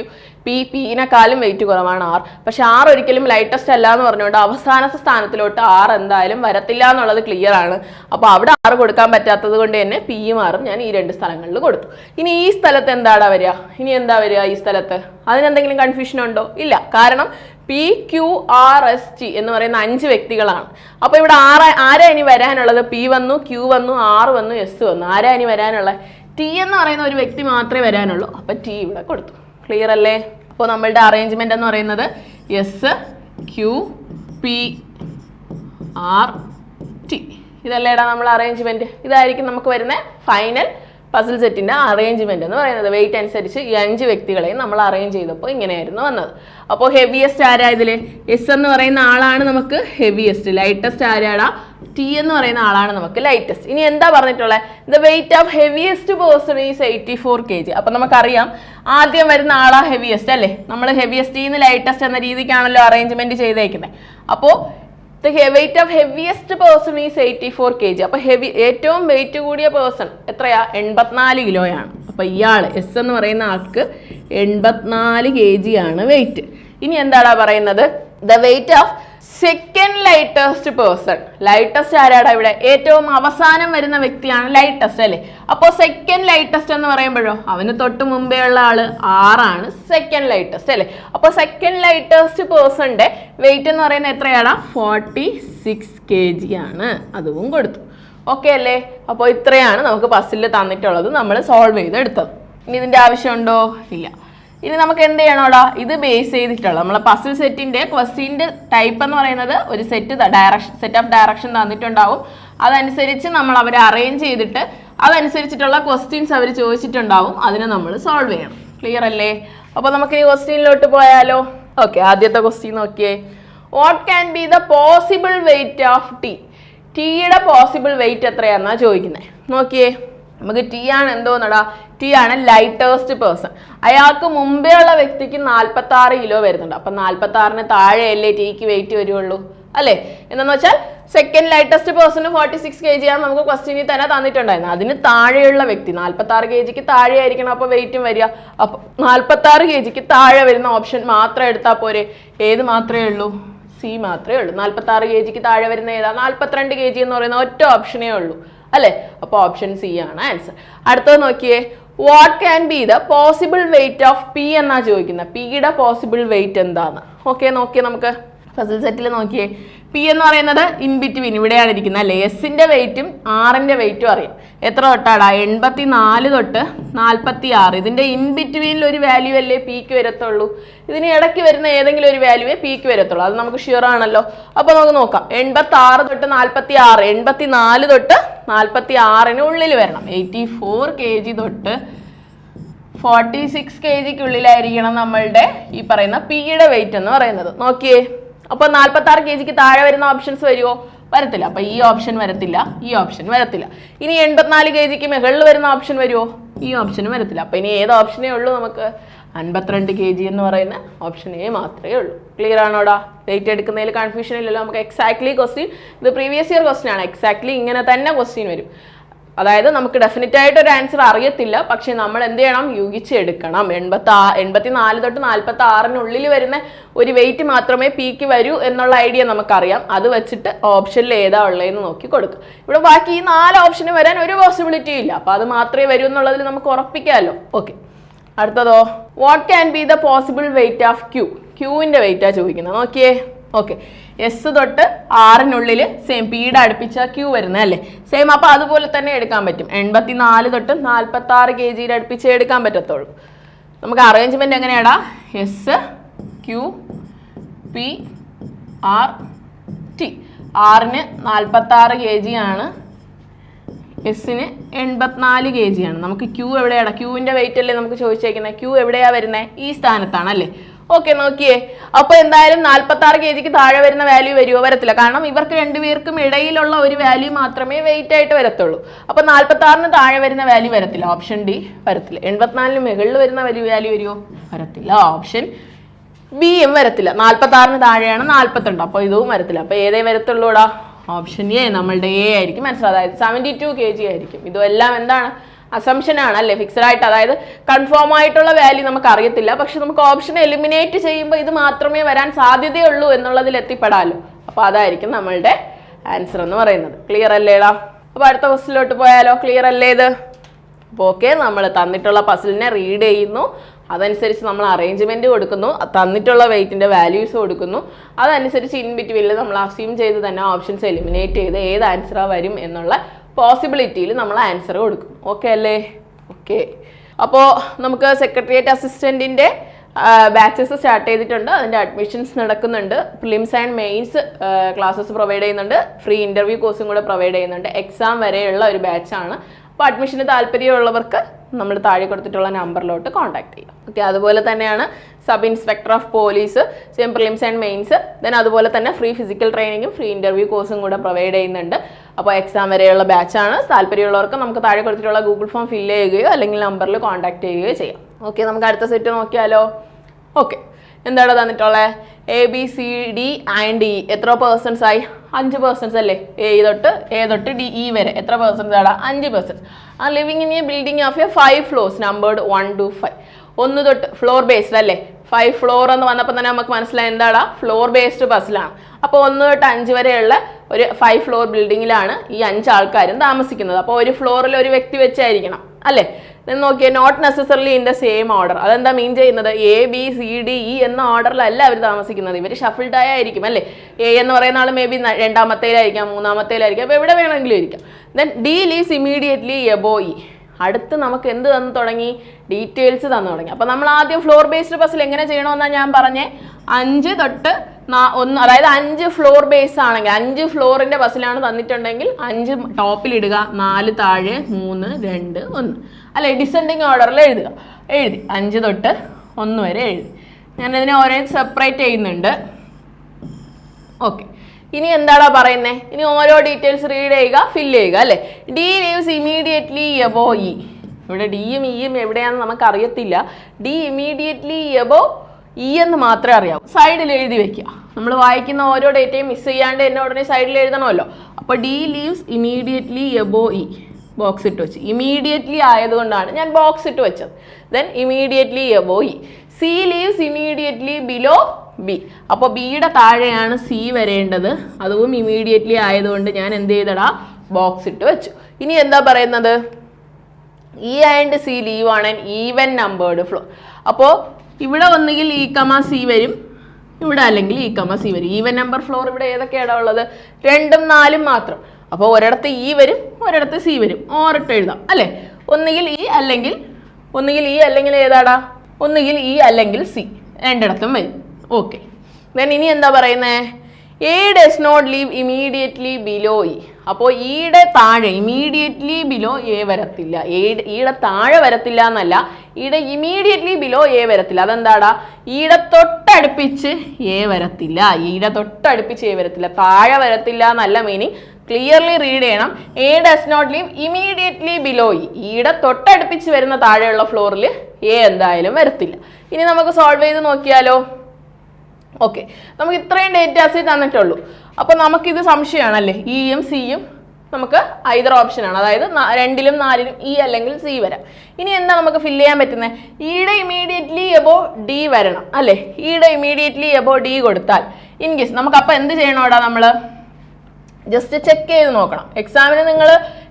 പി പിന്നെക്കാളും വെയിറ്റ് കുറവാണ് ആർ. പക്ഷെ ആർ ഒരിക്കലും ലൈറ്റസ്റ്റ് അല്ല എന്ന് പറഞ്ഞുകൊണ്ട് അവസാനത്തെ സ്ഥാനത്തിലോട്ട് ആർ എന്തായാലും വരത്തില്ല എന്നുള്ളത് ക്ലിയർ ആണ്. അപ്പോൾ അവിടെ ആറ് കൊടുക്കാൻ പറ്റാത്തത് കൊണ്ട് തന്നെ പിയും ആറും ഞാൻ ഈ രണ്ട് സ്ഥലങ്ങളിൽ കൊടുത്തു. ഇനി ഈ സ്ഥലത്ത് എന്താടാ വരിക? ഇനി എന്താ വരിക ഈ സ്ഥലത്ത്? അതിനെന്തെങ്കിലും കൺഫ്യൂഷൻ ഉണ്ടോ? ഇല്ല. കാരണം P Q R S T എന്ന് പറയുന്ന അഞ്ച് വ്യക്തികളാണ്. അപ്പോൾ ഇവിടെ ആറ് ആരാ ഇനി വരാനുള്ളത്? പി വന്നു ക്യൂ വന്നു ആർ വന്നു എസ് വന്നു. ആരാ ഇനി വരാനുള്ളത്? ടി എന്ന് പറയുന്ന ഒരു വ്യക്തി മാത്രമേ വരാനുള്ളൂ. അപ്പൊ ടി ഇവിടെ കൊടുത്തു. ക്ലിയർ അല്ലേ? അപ്പോൾ നമ്മളുടെ അറേഞ്ച്മെന്റ് എന്ന് പറയുന്നത് S Q P R T ഇതല്ലേടാ നമ്മൾ അറേഞ്ച്മെന്റ് ഇതായിരിക്കും നമുക്ക് വരുന്ന ഫൈനൽ പസിൽ സെറ്റിന്റെ അറേഞ്ച്മെന്റ് എന്ന് പറയുന്നത്. വെയിറ്റ് അനുസരിച്ച് ഈ അഞ്ച് വ്യക്തികളെയും നമ്മൾ അറേഞ്ച് ചെയ്തപ്പോൾ ഇങ്ങനെയായിരുന്നു വന്നത്. അപ്പോൾ ഹെവിയസ്റ്റ് ആരാ ഇതിൽ എസ് എന്ന് പറയുന്ന ആളാണ് നമുക്ക് ഹെവിയസ്റ്റ് ലൈറ്റസ്റ്റ് ആരാടാ? ടി എന്ന് പറയുന്ന ആളാണ് നമുക്ക് ലൈറ്റസ്റ്റ് ഇനി എന്താ പറഞ്ഞിട്ടുള്ളത് the weight of heaviest person is eighty four K G അപ്പം നമുക്കറിയാം ആദ്യം വരുന്ന ആളാ ഹെവിയസ്റ്റ് അല്ലേ? നമ്മൾ ഹെവിയസ്റ്റ് നിന്ന് ലൈറ്റസ്റ്റ് എന്ന രീതിക്കാണല്ലോ അറേഞ്ച്മെന്റ് ചെയ്തേക്കുന്നത് അപ്പോൾ the weight of heaviest person is eighty four K G അപ്പോൾ ഹെവി ഏറ്റവും വെയിറ്റ് കൂടിയ പേഴ്സൺ എത്രയാ? എൺപത്തിനാല് കിലോയാണ് അപ്പോൾ ഇയാൾ എസ് എന്ന് പറയുന്ന ആൾക്ക് എൺപത്തിനാല് കെ ജി ആണ് വെയിറ്റ് ഇനി എന്താടാ പറയുന്നത്? The weight of second lightest person lightest ആരാടാ ഇവിടെ? ഏറ്റവും അവസാനം വരുന്ന വ്യക്തിയാണ് ലൈറ്റസ്റ്റ് അല്ലേ? അപ്പോൾ സെക്കൻഡ് ലൈറ്റസ്റ്റ് എന്ന് പറയുമ്പോഴോ? അവന് തൊട്ട് മുമ്പേ ഉള്ള ആൾ ആറാണ് സെക്കൻഡ് ലൈറ്റസ്റ്റ് അല്ലേ? അപ്പോൾ സെക്കൻഡ് ലൈറ്റസ്റ്റ് പേഴ്സണിന്റെ വെയിറ്റ് എന്ന് പറയുന്നത് എത്രയാണ്? ഫോർട്ടി സിക്സ് കെ ജി ആണ്. അതും കൊടുത്തു. ഓക്കെ അല്ലേ? അപ്പോൾ ഇത്രയാണ് നമുക്ക് പസിൽ തന്നിട്ടുള്ളത്. നമ്മൾ സോൾവ് ചെയ്തെടുത്തത്. ഇനി ഇതിന്റെ ആവശ്യമുണ്ടോ? ഇല്ല. ഇനി നമുക്ക് എന്ത് ചെയ്യണോടാ? ഇത് ബേസ് ചെയ്തിട്ടുള്ള നമ്മളെ പസിൽ സെറ്റിന്റെ ക്വസ്റ്റ്യന്റെ ടൈപ്പ് എന്ന് പറയുന്നത് ഒരു set direction set of direction തന്നിട്ടുണ്ടാവും. അതനുസരിച്ച് നമ്മൾ അവരെ അറേഞ്ച് ചെയ്തിട്ട് അതനുസരിച്ചിട്ടുള്ള ക്വസ്റ്റ്യൻസ് അവർ ചോദിച്ചിട്ടുണ്ടാവും. അതിനെ നമ്മൾ സോൾവ് ചെയ്യണം. ക്ലിയർ അല്ലേ? അപ്പോൾ നമുക്ക് ഈ ക്വസ്റ്റ്യനിലോട്ട് പോയാലോ? ഓക്കെ ആദ്യത്തെ ക്വസ്റ്റ്യൻ നോക്കിയേ. What can be the possible weight of T ടീയുടെ possible weight എത്രയാണെന്നാണ് ചോദിക്കുന്നത് നോക്കിയേ. നമുക്ക് ടി ആണ് എന്തോന്നടാ? ടി ആണ് ലൈറ്റേസ്റ്റ് പേഴ്സൺ അയാൾക്ക് മുമ്പേ ഉള്ള വ്യക്തിക്ക് നാൽപ്പത്തി ആറ് കിലോ വരുന്നുണ്ട്. അപ്പം നാൽപ്പത്തി ആറിന് താഴെയല്ലേ ടീക്ക് വെയിറ്റ് വരുള്ളൂ. അല്ലേ? എന്താന്ന് വെച്ചാൽ second lightest person forty six K G ആണ് നമുക്ക് ക്വസ്റ്റ്യനിൽ തന്നെ തന്നിട്ടുണ്ടായിരുന്നു അതിന് താഴെയുള്ള വ്യക്തി നാൽപ്പത്തി ആറ് കെ ജിക്ക് താഴെ ആയിരിക്കണം അപ്പോൾ വെയിറ്റും വരിക. അപ്പോൾ നാൽപ്പത്തി ആറ് കെ ജിക്ക് താഴെ വരുന്ന ഓപ്ഷൻ മാത്രം എടുത്താൽ പോരെ? ഏത് മാത്രമേ ഉള്ളൂ? സി മാത്രമേ ഉള്ളൂ. നാൽപ്പത്തി ആറ് കെ ജിക്ക് താഴെ വരുന്ന ഏതാ? നാൽപ്പത്തിരണ്ട് കെ ജി എന്ന് പറയുന്ന ഒറ്റ ഓപ്ഷനേ ഉള്ളൂ. അല്ലേ? അപ്പോൾ ഓപ്ഷൻ സി ആണ് ആൻസർ അടുത്തത് നോക്കിയേ. What can be the possible weight of P എന്നാ ചോദിക്കുന്നത് പിയുടെ പോസിബിൾ വെയിറ്റ് എന്താണ് ഓക്കെ നോക്കിയേ നമുക്ക്. ഫസിൽ സെറ്റിൽ നോക്കിയേ. പി എന്ന് പറയുന്നത് ഇൻ ബിറ്റ്വീൻ ഇവിടെയാണ് ഇരിക്കുന്നത് അല്ലേ? എസിന്റെ വെയിറ്റും ആറിന്റെ വെയിറ്റും അറിയാം. എത്ര തൊട്ടാടാ? എൺപത്തി നാല് തൊട്ട് നാൽപ്പത്തി ആറ് ഇതിന്റെ ഇൻ ബിറ്റ്വീനിൽ ഒരു വാല്യൂ അല്ലേ പിക്ക് വരത്തുള്ളൂ. ഇതിന് ഇടയ്ക്ക് വരുന്ന ഏതെങ്കിലും ഒരു വാല്യൂവേ പിക്ക് വരത്തുള്ളൂ. അത് നമുക്ക് ഷുവർ ആണല്ലോ. അപ്പോൾ നമുക്ക് നോക്കാം. എൺപത്തി ആറ് തൊട്ട് നാൽപ്പത്തി ആറ് എൺപത്തി നാല് തൊട്ട് നാൽപ്പത്തി ആറിന് ഉള്ളിൽ വരണം. എയ്റ്റി ഫോർ കെ ജി തൊട്ട് ഫോർട്ടി സിക്സ് കെ ജിക്കുള്ളിലായിരിക്കണം നമ്മളുടെ ഈ പറയുന്ന പിയുടെ വെയിറ്റ് എന്ന് പറയുന്നത്. നോക്കിയേ. അപ്പോൾ നാൽപ്പത്തി ആറ് കെ ജിക്ക് താഴെ വരുന്ന ഓപ്ഷൻസ് വരുമോ വരത്തില്ല. അപ്പോൾ ഈ ഓപ്ഷൻ വരത്തില്ല. ഈ ഓപ്ഷൻ വരത്തില്ല. ഇനി എൺപത്തിനാല് കെ ജിക്ക് മുകളിൽ വരുന്ന ഓപ്ഷൻ വരുമോ ഈ ഓപ്ഷനും വരത്തില്ല. അപ്പോൾ ഇനി ഏത് ഓപ്ഷനേ ഉള്ളൂ നമുക്ക്? അൻപത്തിരണ്ട് കെ ജി എന്ന് പറയുന്ന ഓപ്ഷൻ എ മാത്രമേ ഉള്ളൂ. ക്ലിയർ ആണോടാ ഡേറ്റ് എടുക്കുന്നതിൽ കൺഫ്യൂഷൻ ഇല്ലല്ലോ. നമുക്ക് എക്സാക്ട്ലി ക്വസ്റ്റ്യൻ ഇത് പ്രീവിയസ് ഇയർ ക്വസ്റ്റ്യൻ ആണ്. എക്സാക്ട്ലി ഇങ്ങനെ തന്നെ ക്വസ്റ്റ്യൻ വരും. അതായത് നമുക്ക് ഡെഫിനറ്റ് ആയിട്ട് ഒരു ആൻസർ അറിയത്തില്ല. പക്ഷെ നമ്മൾ എന്ത് ചെയ്യണം? യൂഹിച്ചെടുക്കണം. എൺപത്തി ആ എൺപത്തി നാല് തൊട്ട് നാൽപ്പത്തി ആറിനുള്ളിൽ വരുന്ന ഒരു വെയിറ്റ് മാത്രമേ പീക്ക് വരൂ എന്നുള്ള ഐഡിയ നമുക്കറിയാം. അത് വെച്ചിട്ട് ഓപ്ഷനിൽ ഏതാ ഉള്ളതെന്ന് നോക്കി കൊടുക്കുക. ഇവിടെ ബാക്കി ഈ നാല് ഓപ്ഷന് വരാൻ ഒരു പോസിബിലിറ്റിയും ഇല്ല. അപ്പോൾ അത് മാത്രമേ വരൂ എന്നുള്ളതിൽ നമുക്ക് ഉറപ്പിക്കാമല്ലോ. Okay അടുത്തതോ? What can be the possible weight of Q ക്യൂവിന്റെ വെയിറ്റാണ് ചോദിക്കുന്നത്. നോക്കിയേ. ഓക്കെ എസ് തൊട്ട് ആറിനുള്ളിൽ സെയിം പീഡ് അടുപ്പിച്ച ക്യൂ വരുന്നത് അല്ലേ? സെയിം അപ്പോൾ അതുപോലെ തന്നെ എടുക്കാൻ പറ്റും. എൺപത്തി നാല് തൊട്ട് നാൽപ്പത്തി ആറ് കെ ജിയിൽ അടുപ്പിച്ച് എടുക്കാൻ പറ്റത്തുള്ളൂ. നമുക്ക് അറേഞ്ച്മെന്റ് എങ്ങനെയാടാ? S Q P R T ആറിന് നാൽപ്പത്തി ആറ് കെ ജി ആണ് എസിന് എൺപത്തിനാല് കെ ജി ആണ്. നമുക്ക് ക്യൂ എവിടെയാണ് ക്യൂവിന്റെ വെയിറ്റ് അല്ലേ നമുക്ക് ചോദിച്ചേക്കുന്നത് ക്യൂ എവിടെയാണ് വരുന്നത് ഈ സ്ഥാനത്താണ് അല്ലേ? ഓക്കെ നോക്കിയേ. അപ്പൊ എന്തായാലും നാല്പത്തി ആറ് കെ ജിക്ക് താഴെ വരുന്ന വാല്യൂ വരുമോ വരത്തില്ല. കാരണം ഇവർക്ക് രണ്ടുപേർക്കും ഇടയിലുള്ള ഒരു വാല്യൂ മാത്രമേ വെയിറ്റ് ആയിട്ട് വരത്തുള്ളൂ. അപ്പൊ നാല്പത്തി ആറിന് താഴെ വരുന്ന വാല്യൂ വരത്തില്ല. ഓപ്ഷൻ ഡി വരത്തില്ല. എൺപത്തിനാലിന് മുകളിൽ വരുന്ന വലിയ വാല്യൂ വരുമോ വരത്തില്ല. ഓപ്ഷൻ ബി എം വരത്തില്ല. നാല്പത്തി ആറിന് താഴെയാണ് നാല്പത്തിരണ്ട്. അപ്പോൾ ഇതും വരത്തില്ല. അപ്പോൾ ഏതേ വരത്തുള്ളൂടാ? ഓപ്ഷൻ എ നമ്മളുടെ എ ആയിരിക്കും. മനസ്സിലായത് സെവന്റി ടു കെ ജി ആയിരിക്കും. ഇതുമെല്ലാം എന്താണ്? അസംഷൻ ആണ് അല്ലേ ഫിക്സഡ് ആയിട്ട് അതായത് കൺഫേം ആയിട്ടുള്ള വാല്യൂ നമുക്ക് അറിയത്തില്ല പക്ഷെ നമുക്ക് ഓപ്ഷൻ എലിമിനേറ്റ് ചെയ്യുമ്പോൾ ഇത് മാത്രമേ വരാൻ സാധ്യതയുള്ളൂ എന്നുള്ളതിൽ എത്തിപ്പെടാമല്ലോ അപ്പോൾ അതായിരിക്കും നമ്മളുടെ ആൻസർ എന്ന് പറയുന്നത്. ക്ലിയർ അല്ലേടാ അപ്പോൾ അടുത്ത ക്വസ്റ്റിലോട്ട് പോയാലോ? ക്ലിയർ അല്ലേ ഇത്? അപ്പോൾ ഓക്കെ നമ്മൾ തന്നിട്ടുള്ള പസിലിനെ റീഡ് ചെയ്യുന്നു. അതനുസരിച്ച് നമ്മൾ അറേഞ്ച്മെന്റ് കൊടുക്കുന്നു. തന്നിട്ടുള്ള വെയിറ്റിന്റെ വാല്യൂസ് കൊടുക്കുന്നു. അതനുസരിച്ച് ഇൻ ബിറ്റ്വീനിൽ നമ്മൾ അസ്യൂം ചെയ്ത് തന്നെ ഓപ്ഷൻസ് എലിമിനേറ്റ് ചെയ്ത് ഏത് ആൻസറാ വരും എന്നുള്ള പോസിബിലിറ്റിയിൽ നമ്മൾ ആൻസർ കൊടുക്കും. ഓക്കെ അല്ലേ? ഓക്കെ അപ്പോൾ നമുക്ക് സെക്രട്ടേറിയറ്റ് അസിസ്റ്റന്റിന്റെ ബാച്ചസ് സ്റ്റാർട്ട് ചെയ്തിട്ടുണ്ട്. അതിന്റെ അഡ്മിഷൻസ് നടക്കുന്നുണ്ട്. Prelims and mains classes provide ചെയ്യുന്നുണ്ട്. ഫ്രീ ഇന്റർവ്യൂ കോഴ്സും കൂടെ പ്രൊവൈഡ് ചെയ്യുന്നുണ്ട്. എക്സാം വരെയുള്ള ഒരു ബാച്ചാണ് അപ്പോൾ അഡ്മിഷന് താല്പര്യമുള്ളവർക്ക് നമ്മൾ താഴെ കൊടുത്തിട്ടുള്ള നമ്പറിലോട്ട് കോൺടാക്ട് ചെയ്യാം. ഓക്കെ അതുപോലെ തന്നെയാണ് sub inspector of police same prelims and mains then അതുപോലെ തന്നെ ഫ്രീ ഫിസിക്കൽ ട്രെയിനിങ്ങും ഫ്രീ ഇന്റർവ്യൂ കോഴ്സും കൂടെ പ്രൊവൈഡ് ചെയ്യുന്നുണ്ട്. അപ്പോൾ എക്സാം വരെയുള്ള ബാച്ചാണ് താല്പര്യമുള്ളവർക്ക് നമുക്ക് താഴെ കൊടുത്തിട്ടുള്ള ഗൂഗിൾ ഫോം ഫില്ല് ചെയ്യുകയോ അല്ലെങ്കിൽ നമ്പറിൽ കോൺടാക്ട് ചെയ്യുകയോ ചെയ്യാം. ഓക്കെ നമുക്ക് അടുത്ത സെറ്റ് നോക്കിയാലോ? ഓക്കെ എന്താണ് തന്നിട്ടുള്ളത് A B C D and E എത്ര പേഴ്സൺസ് ആയി? അഞ്ച് പേഴ്സൺസ് അല്ലേ? എ തൊട്ട് എ തൊട്ട് ഡി ഇ വരെ. എത്ര പേഴ്സൺസ് ആണ്? അഞ്ച് persons are living in a building of a five floors numbered one two five ഒന്ന് തൊട്ട് ഫ്ലോർ ബേസ്ഡ് അല്ലേ? ഫൈവ് ഫ്ലോർ എന്ന് വന്നപ്പോൾ തന്നെ നമുക്ക് മനസ്സിലായി എന്താടാ? ഫ്ലോർ ബേസ്ഡ് ബസ്സിലാണ് അപ്പോൾ ഒന്ന് തൊട്ട് അഞ്ച് വരെയുള്ള ഒരു ഫൈവ് ഫ്ലോർ ബിൽഡിങ്ങിലാണ് ഈ അഞ്ച് ആൾക്കാരും താമസിക്കുന്നത്. അപ്പോൾ ഒരു ഫ്ലോറിൽ ഒരു വ്യക്തി വെച്ചായിരിക്കണം അല്ലേ? then നോക്കിയേ not necessarily in the same order അതെന്താ മീൻ ചെയ്യുന്നത്? A B C D E എന്ന ഓർഡറിലല്ല അവർ താമസിക്കുന്നത്. ഇവർ ഷഫിൾഡ് ആയിരിക്കും അല്ലേ? എ എന്ന് പറയുന്ന ആൾ മേ ബി രണ്ടാമത്തേലായിരിക്കാം മൂന്നാമത്തേലായിരിക്കാം. അപ്പോൾ എവിടെ വേണമെങ്കിലും ഇരിക്കാം. Then D lives immediately above E അടുത്ത് നമുക്ക് എന്ത് തന്നു തുടങ്ങി? ഡീറ്റെയിൽസ് തന്നു തുടങ്ങി. അപ്പോൾ നമ്മൾ ആദ്യം ഫ്ലോർ ബേസ്ഡ് പസിൽ എങ്ങനെ ചെയ്യണമെന്നാണ് ഞാൻ പറഞ്ഞേ. അഞ്ച് തൊട്ട് ഒന്ന് അതായത് അഞ്ച് ഫ്ലോർ ബേസ് ആണെങ്കിൽ അഞ്ച് ഫ്ലോറിന്റെ ബസ്സിലാണ് തന്നിട്ടുണ്ടെങ്കിൽ അഞ്ച് ടോപ്പിൽ ഇടുക. നാല് താഴെ മൂന്ന് രണ്ട് ഒന്ന്. അല്ലെ ഡിസെൻഡിങ് ഓർഡറിൽ എഴുതുക. എഴുതി. അഞ്ച് തൊട്ട് ഒന്ന് വരെ എഴുതി. ഞാനതിനെ ഓരോ സെപ്പറേറ്റ് ചെയ്യുന്നുണ്ട്. ഓക്കെ ഇനി എന്താടാ പറയുന്നത് ഇനി ഓരോ ഡീറ്റെയിൽസ് റീഡ് ചെയ്യുക ഫില്ല് ചെയ്യുക അല്ലേ? D lives immediately above E ഇവിടെ ഡിയും ഇയും എവിടെയാണെന്ന് നമുക്ക് അറിയത്തില്ല ഡി ഇമീഡിയറ്റ്ലി എബോ ഇ എന്ന് മാത്രമേ അറിയാവൂ. സൈഡിൽ എഴുതി വെക്കുക. നമ്മൾ വായിക്കുന്ന ഓരോ ഡേറ്റയും മിസ് ചെയ്യാണ്ട് എന്നെ ഉടനെ സൈഡിൽ എഴുതണമല്ലോ. അപ്പോൾ D lives immediately above E box ഇട്ട് വെച്ച്. ഇമീഡിയറ്റ്ലി ആയതുകൊണ്ടാണ് ഞാൻ ബോക്സ് ഇട്ട് വെച്ചത്. Then immediately above E C lives immediately below B. അപ്പോൾ ബിയുടെ താഴെയാണ് സി വരേണ്ടത്. അതും ഇമീഡിയറ്റ്ലി ആയതുകൊണ്ട് ഞാൻ എന്ത് ചെയ്തടാ? ബോക്സ് ഇട്ട് വെച്ചു. ഇനി എന്താ പറയുന്നത്? E and C live on even numbered floor അപ്പോൾ ഇവിടെ ഒന്നുകിൽ ഇ കമ സി വരും. ഇവിടെ അല്ലെങ്കിൽ ഈ കമ സി വരും. ഈവൻ നമ്പർ ഫ്ലോർ ഇവിടെ ഏതൊക്കെയാണ് ഉള്ളത്? രണ്ടും നാലും മാത്രം. അപ്പോൾ ഒരിടത്ത് ഇ വരും ഒരിടത്ത് സി വരും. ഓറിട്ട് എഴുതാം. അല്ലേ? ഒന്നുകിൽ ഇ അല്ലെങ്കിൽ ഒന്നുകിൽ ഇ അല്ലെങ്കിൽ ഏതാടാ? ഒന്നുകിൽ ഇ അല്ലെങ്കിൽ സി രണ്ടിടത്തും വരും. ഓക്കെ ദെൻ ഇനി എന്താ പറയുന്നത് A does not live immediately below E അപ്പോൾ ഈയുടെ താഴെ ഇമീഡിയറ്റ്ലി ബിലോ എ വരത്തില്ല. ഈയുടെ താഴെ വരത്തില്ല എന്നല്ല ഈയുടെ ഇമീഡിയറ്റ്ലി ബിലോ എ വരത്തില്ല. അതെന്താടാ? ഈയുടെ തൊട്ടടുപ്പിച്ച് എ വരത്തില്ല. ഈയുടെ തൊട്ടടുപ്പിച്ച് എ വരത്തില്ല. താഴെ വരത്തില്ല എന്നല്ല മീനിങ് ക്ലിയർലി റീഡ് ചെയ്യണം. A does not live immediately below E ഈയുടെ തൊട്ടടുപ്പിച്ച് വരുന്ന താഴെയുള്ള ഫ്ലോറിൽ എ എന്തായാലും വരത്തില്ല. ഇനി നമുക്ക് സോൾവ് ചെയ്ത് നോക്കിയാലോ? ഓക്കെ നമുക്ക് ഇത്രയും ഡേറ്റാസേ തന്നിട്ടുള്ളൂ. അപ്പോൾ നമുക്കിത് സംശയമാണല്ലേ? ഇയും സിയും നമുക്ക് ഐദർ ഓപ്ഷനാണ് അതായത് രണ്ടിലും നാലിലും ഇ അല്ലെങ്കിൽ സി വരാം. ഇനി എന്താ നമുക്ക് ഫില്ല് ചെയ്യാൻ പറ്റുന്നത് ഇയുടെ ഇമീഡിയറ്റ്ലി എബോ ഡി വരണം അല്ലേ? ഇയുടെ ഇമീഡിയറ്റ്ലി എബോ ഡി കൊടുത്താൽ ഇൻ കേസ് നമുക്ക് അപ്പോൾ എന്ത് ചെയ്യണോടാ നമ്മൾ ജസ്റ്റ് ചെക്ക് ചെയ്ത് നോക്കണം. എക്സാമിന് നിങ്ങൾ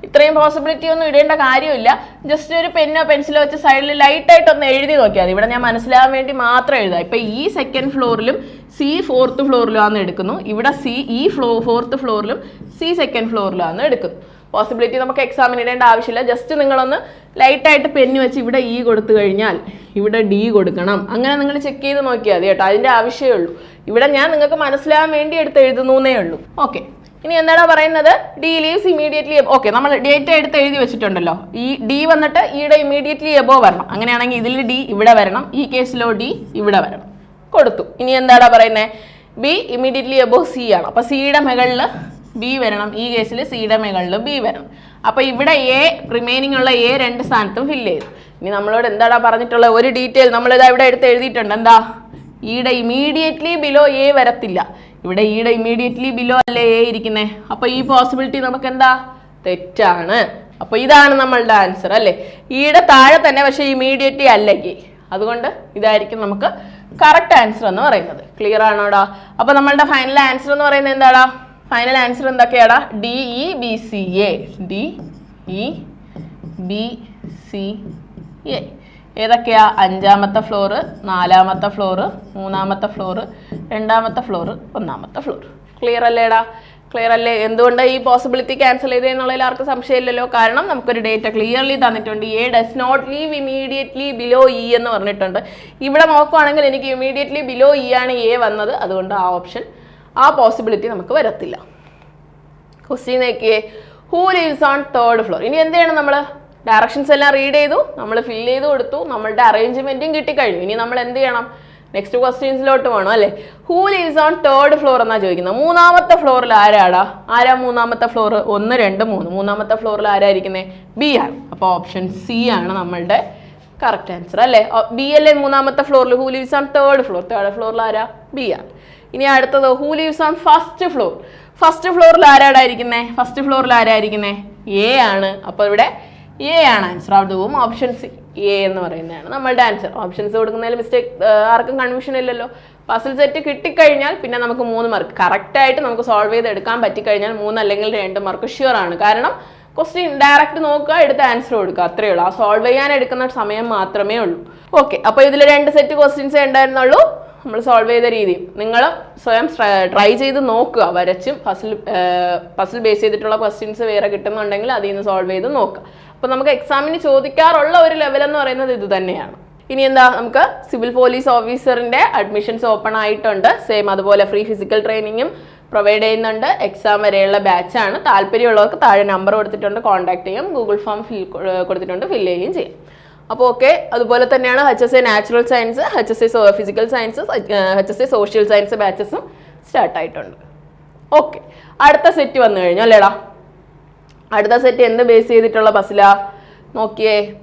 ഇത്രയും പോസിബിലിറ്റി ഒന്നും ഇടേണ്ട കാര്യമില്ല. ജസ്റ്റ് ഒരു പെന്നോ പെൻസിലോ വെച്ച് സൈഡിൽ ലൈറ്റായിട്ട് ഒന്ന് എഴുതി നോക്കിയാൽ ഇവിടെ ഞാൻ മനസ്സിലാവാൻ വേണ്ടി മാത്രം എഴുതാം. ഇപ്പം ഈ സെക്കൻഡ് ഫ്ലോറിലും സി ഫോർത്ത് ഫ്ലോറിലാന്ന് എടുക്കുന്നു. ഇവിടെ സി ഈ ഫ്ലോ ഫോർത്ത് ഫ്ലോറിലും സി സെക്കൻഡ് ഫ്ലോറിലാന്ന് എടുക്കുന്നു. പോസിബിലിറ്റി നമുക്ക് എക്സാമിന് ഇടേണ്ട ആവശ്യമില്ല. ജസ്റ്റ് നിങ്ങളൊന്ന് ലൈറ്റായിട്ട് പെന്ന് വെച്ച് ഇവിടെ ഇ കൊടുത്തു കഴിഞ്ഞാൽ ഇവിടെ ഡി കൊടുക്കണം. അങ്ങനെ നിങ്ങൾ ചെക്ക് ചെയ്ത് നോക്കിയാൽ മതി കേട്ടോ. അതിന്റെ ആവശ്യമേ ഉള്ളൂ. ഇവിടെ ഞാൻ നിങ്ങൾക്ക് മനസ്സിലാവാൻ വേണ്ടി എടുത്ത് എഴുതുന്നേ ഉള്ളൂ. ഓക്കെ ഇനി എന്താണ് പറയുന്നത്? ഡി ലീവ്സ് ഇമീഡിയറ്റ്ലി ഓക്കെ നമ്മൾ ഡേറ്റ് എടുത്ത് എഴുതി വെച്ചിട്ടുണ്ടല്ലോ. ഈ ഡി വന്നിട്ട് ഈയുടെ ഇമീഡിയറ്റ്ലി എബോ വരണം. അങ്ങനെയാണെങ്കിൽ ഇതിൽ ഡി ഇവിടെ വരണം ഈ കേസിലോ ഡി ഇവിടെ വരണം. കൊടുത്തു. ഇനി എന്താണോ പറയുന്നത് ബി ഇമീഡിയറ്റ്ലി എബോ സി ആണ്. അപ്പൊ സിയുടെ മുകളിൽ ബി വരണം ഈ കേസിൽ സിയുടെ മുകളിൽ ബി വരണം. അപ്പൊ ഇവിടെ എ റിമൈനിങ് ഉള്ള എ രണ്ട് സ്ഥാനത്തും ഫില്ല് ചെയ്തു. ഇനി നമ്മളോട് എന്താടാ പറഞ്ഞിട്ടുള്ള ഒരു ഡീറ്റെയിൽ നമ്മളിതാ ഇവിടെ എടുത്ത് എഴുതിയിട്ടുണ്ട്. എന്താ? ഈയുടെ ഇമീഡിയറ്റ്ലി ബിലോ എ വരത്തില്ല. ഇവിടെ ഈടെ ഇമീഡിയറ്റ്ലി ബിലോ അല്ലേ എ ഇരിക്കുന്നത് അപ്പൊ ഈ പോസിബിലിറ്റി നമുക്ക് എന്താ തെറ്റാണ്. അപ്പൊ ഇതാണ് നമ്മളുടെ ആൻസർ അല്ലേ? ഈടെ താഴെ തന്നെ പക്ഷെ ഇമീഡിയറ്റ്ലി അല്ലെങ്കിൽ അതുകൊണ്ട് ഇതായിരിക്കും നമുക്ക് കറക്റ്റ് ആൻസർ എന്ന് പറയുന്നത്. ക്ലിയർ ആണോടാ? അപ്പൊ നമ്മളുടെ ഫൈനൽ ആൻസർ എന്ന് പറയുന്നത് എന്താടാ? Final answer എന്തൊക്കെയാടാ? D E B C A D E B C A ഏതൊക്കെയാ? അഞ്ചാമത്തെ ഫ്ലോറ് നാലാമത്തെ ഫ്ലോറ് മൂന്നാമത്തെ ഫ്ലോറ് രണ്ടാമത്തെ ഫ്ലോറ് ഒന്നാമത്തെ ഫ്ലോറ് ക്ലിയർ അല്ലേടാ? ക്ലിയർ അല്ലേ? എന്തുകൊണ്ട് ഈ പോസിബിലിറ്റി ക്യാൻസൽ ചെയ്തേ എന്നുള്ളതിൽ ആർക്കും സംശയമില്ലല്ലോ. കാരണം നമുക്കൊരു ഡേറ്റ ക്ലിയർലി തന്നിട്ടുണ്ട്. A does not live immediately below E എന്ന് പറഞ്ഞിട്ടുണ്ട്. ഇവിടെ നോക്കുവാണെങ്കിൽ എനിക്ക് ഇമീഡിയറ്റ്ലി ബിലോ ഇ ആണ് എ വന്നത്. അതുകൊണ്ട് ആ ഓപ്ഷൻ ആ പോസിബിലിറ്റി നമുക്ക് വരത്തില്ല. Question who lives on third floor ഇനി എന്ത് ചെയ്യണം നമ്മൾ ഡയറക്ഷൻസ് എല്ലാം റീഡ് ചെയ്തു നമ്മൾ ഫില്ല് ചെയ്ത് കൊടുത്തു നമ്മളുടെ അറേഞ്ച്മെന്റും കിട്ടിക്കഴിഞ്ഞു. ഇനി നമ്മൾ എന്ത് ചെയ്യണം? നെക്സ്റ്റ് ക്വസ്റ്റ്യൻസിലോട്ട് വേണം അല്ലേ? Who lives on third floor എന്നാ ചോദിക്കുന്നത്. മൂന്നാമത്തെ ഫ്ലോറിൽ ആരാടാ? ആരാ മൂന്നാമത്തെ ഫ്ലോർ ഒന്ന് രണ്ട് മൂന്ന്. മൂന്നാമത്തെ ഫ്ലോറിൽ ആരായിരിക്കുന്നത് ബി ആണ്. അപ്പോൾ ഓപ്ഷൻ സി ആണ് നമ്മളുടെ കറക്റ്റ് ആൻസർ അല്ലേ? ബി അല്ലേ മൂന്നാമത്തെ ഫ്ലോറിൽ who lives on third floor third ഫ്ലോറിൽ ആരാ? ബി ആണ്. ഇനി അടുത്തത് who lives on first floor first ഫ്ലോറിൽ ആരാടായിരിക്കുന്നത് ഫസ്റ്റ് ഫ്ലോറിൽ ആരായിരിക്കുന്നത് എ ആണ്. അപ്പോൾ ഇവിടെ എ ആണ്. ആൻസർ അതും ഓപ്ഷൻ സി എ എന്ന് പറയുന്നതാണ് നമ്മളുടെ ആൻസർ ഓപ്ഷൻസ് കൊടുക്കുന്നതിൽ മിസ്റ്റേക്ക് ആർക്കും കൺഫ്യൂഷൻ ഇല്ലല്ലോ. പസിൽ സെറ്റ് കിട്ടിക്കഴിഞ്ഞാൽ പിന്നെ നമുക്ക് മൂന്ന് മാർക്ക് കറക്റ്റായിട്ട് നമുക്ക് സോൾവ് ചെയ്ത് എടുക്കാൻ പറ്റിക്കഴിഞ്ഞാൽ മൂന്ന് അല്ലെങ്കിൽ രണ്ട് മാർക്ക് ഷ്യൂർ ആണ്. കാരണം ക്വസ്റ്റ്യൻ ഡയറക്റ്റ് നോക്കുക എടുത്ത് ആൻസർ കൊടുക്കുക. അത്രയേ ഉള്ളൂ. ആ സോൾവ് ചെയ്യാൻ എടുക്കുന്ന സമയം മാത്രമേ ഉള്ളൂ. ഓക്കെ അപ്പോൾ ഇതിൽ രണ്ട് സെറ്റ് ക്വസ്റ്റ്യൻസേ ഉണ്ടായിരുന്നുള്ളൂ. നമ്മൾ സോൾവ് ചെയ്ത രീതി. നിങ്ങൾ സ്വയം ട്രൈ ചെയ്ത് നോക്കുക. വരച്ചും പസിൽ പസിൽ ബേസ് ചെയ്തിട്ടുള്ള ക്വസ്റ്റ്യൻസ് വേറെ കിട്ടുന്നുണ്ടെങ്കിൽ അതിൽ നിന്ന് സോൾവ് ചെയ്ത് നോക്കുക. അപ്പോൾ നമുക്ക് എക്സാമിന് ചോദിക്കാറുള്ള ഒരു ലെവൽ എന്ന് പറയുന്നത് ഇത് തന്നെയാണ്. ഇനി എന്താ നമുക്ക് സിവിൽ പോലീസ് ഓഫീസറിന്റെ അഡ്മിഷൻസ് ഓപ്പൺ ആയിട്ടുണ്ട്. സെയിം അതുപോലെ ഫ്രീ ഫിസിക്കൽ ട്രെയിനിങ്ങും പ്രൊവൈഡ് ചെയ്യുന്നുണ്ട്. എക്സാം വരെയുള്ള ബാച്ചാണ് താല്പര്യമുള്ളവർക്ക് താഴെ നമ്പർ കൊടുത്തിട്ടുണ്ട് കോൺടാക്ട് ചെയ്യും. ഗൂഗിൾ ഫോം ഫിൽ കൊടുത്തിട്ടുണ്ട് ഫില്ല് ചെയ്യുകയും ചെയ്യും. അപ്പോൾ ഓക്കെ അതുപോലെ തന്നെയാണ് H S A natural science H S A physical science H S A social science ബാച്ചസും സ്റ്റാർട്ടായിട്ടുണ്ട് ഓക്കെ അടുത്ത സെറ്റ് വന്നു കഴിഞ്ഞു അല്ലേടാ? അടുത്ത സെറ്റ് എന്ത് ബേസ് ചെയ്തിട്ടുള്ള ബസ്സിലാ നോക്കിയേ.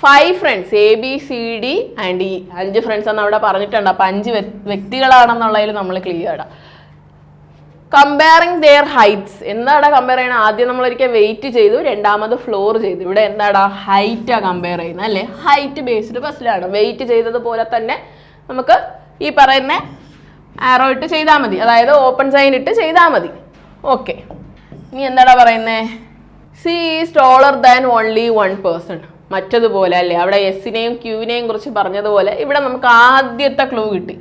Five friends A B C D and E അഞ്ച് ഫ്രണ്ട്സ് എന്ന് അവിടെ പറഞ്ഞിട്ടുണ്ട്. അപ്പം അഞ്ച് വ്യ- വ്യക്തികളാണെന്നുള്ളതിൽ നമ്മൾ ക്ലിയർ ആടാ കമ്പയറിങ് ദെയർ ഹൈറ്റ്സ് എന്താടാ കമ്പയർ ചെയ്യണം? ആദ്യം നമ്മൾ ഒരിക്കൽ വെയിറ്റ് ചെയ്തു രണ്ടാമത് ഫ്ലോർ ചെയ്തു. ഇവിടെ എന്താടാ? ഹൈറ്റാ കമ്പയർ ചെയ്യുന്നത് അല്ലേ? ഹൈറ്റ് ബേസ്ഡ് ബസ്സിലാണ് വെയിറ്റ് ചെയ്തതുപോലെ തന്നെ നമുക്ക് ഈ പറയുന്ന ആറോ ഇട്ട് ചെയ്താൽ മതി. അതായത് ഓപ്പൺ സൈൻ ഇട്ട് ചെയ്താൽ മതി. ഓക്കെ ഇനി എന്താടാ പറയുന്നേ? C is taller than only one person മറ്റതുപോലെ അല്ലേ? അവിടെ എസിനെയും ക്യൂവിനെയും കുറിച്ച് പറഞ്ഞതുപോലെ ഇവിടെ നമുക്ക് ആദ്യത്തെ ക്ലൂ കിട്ടി.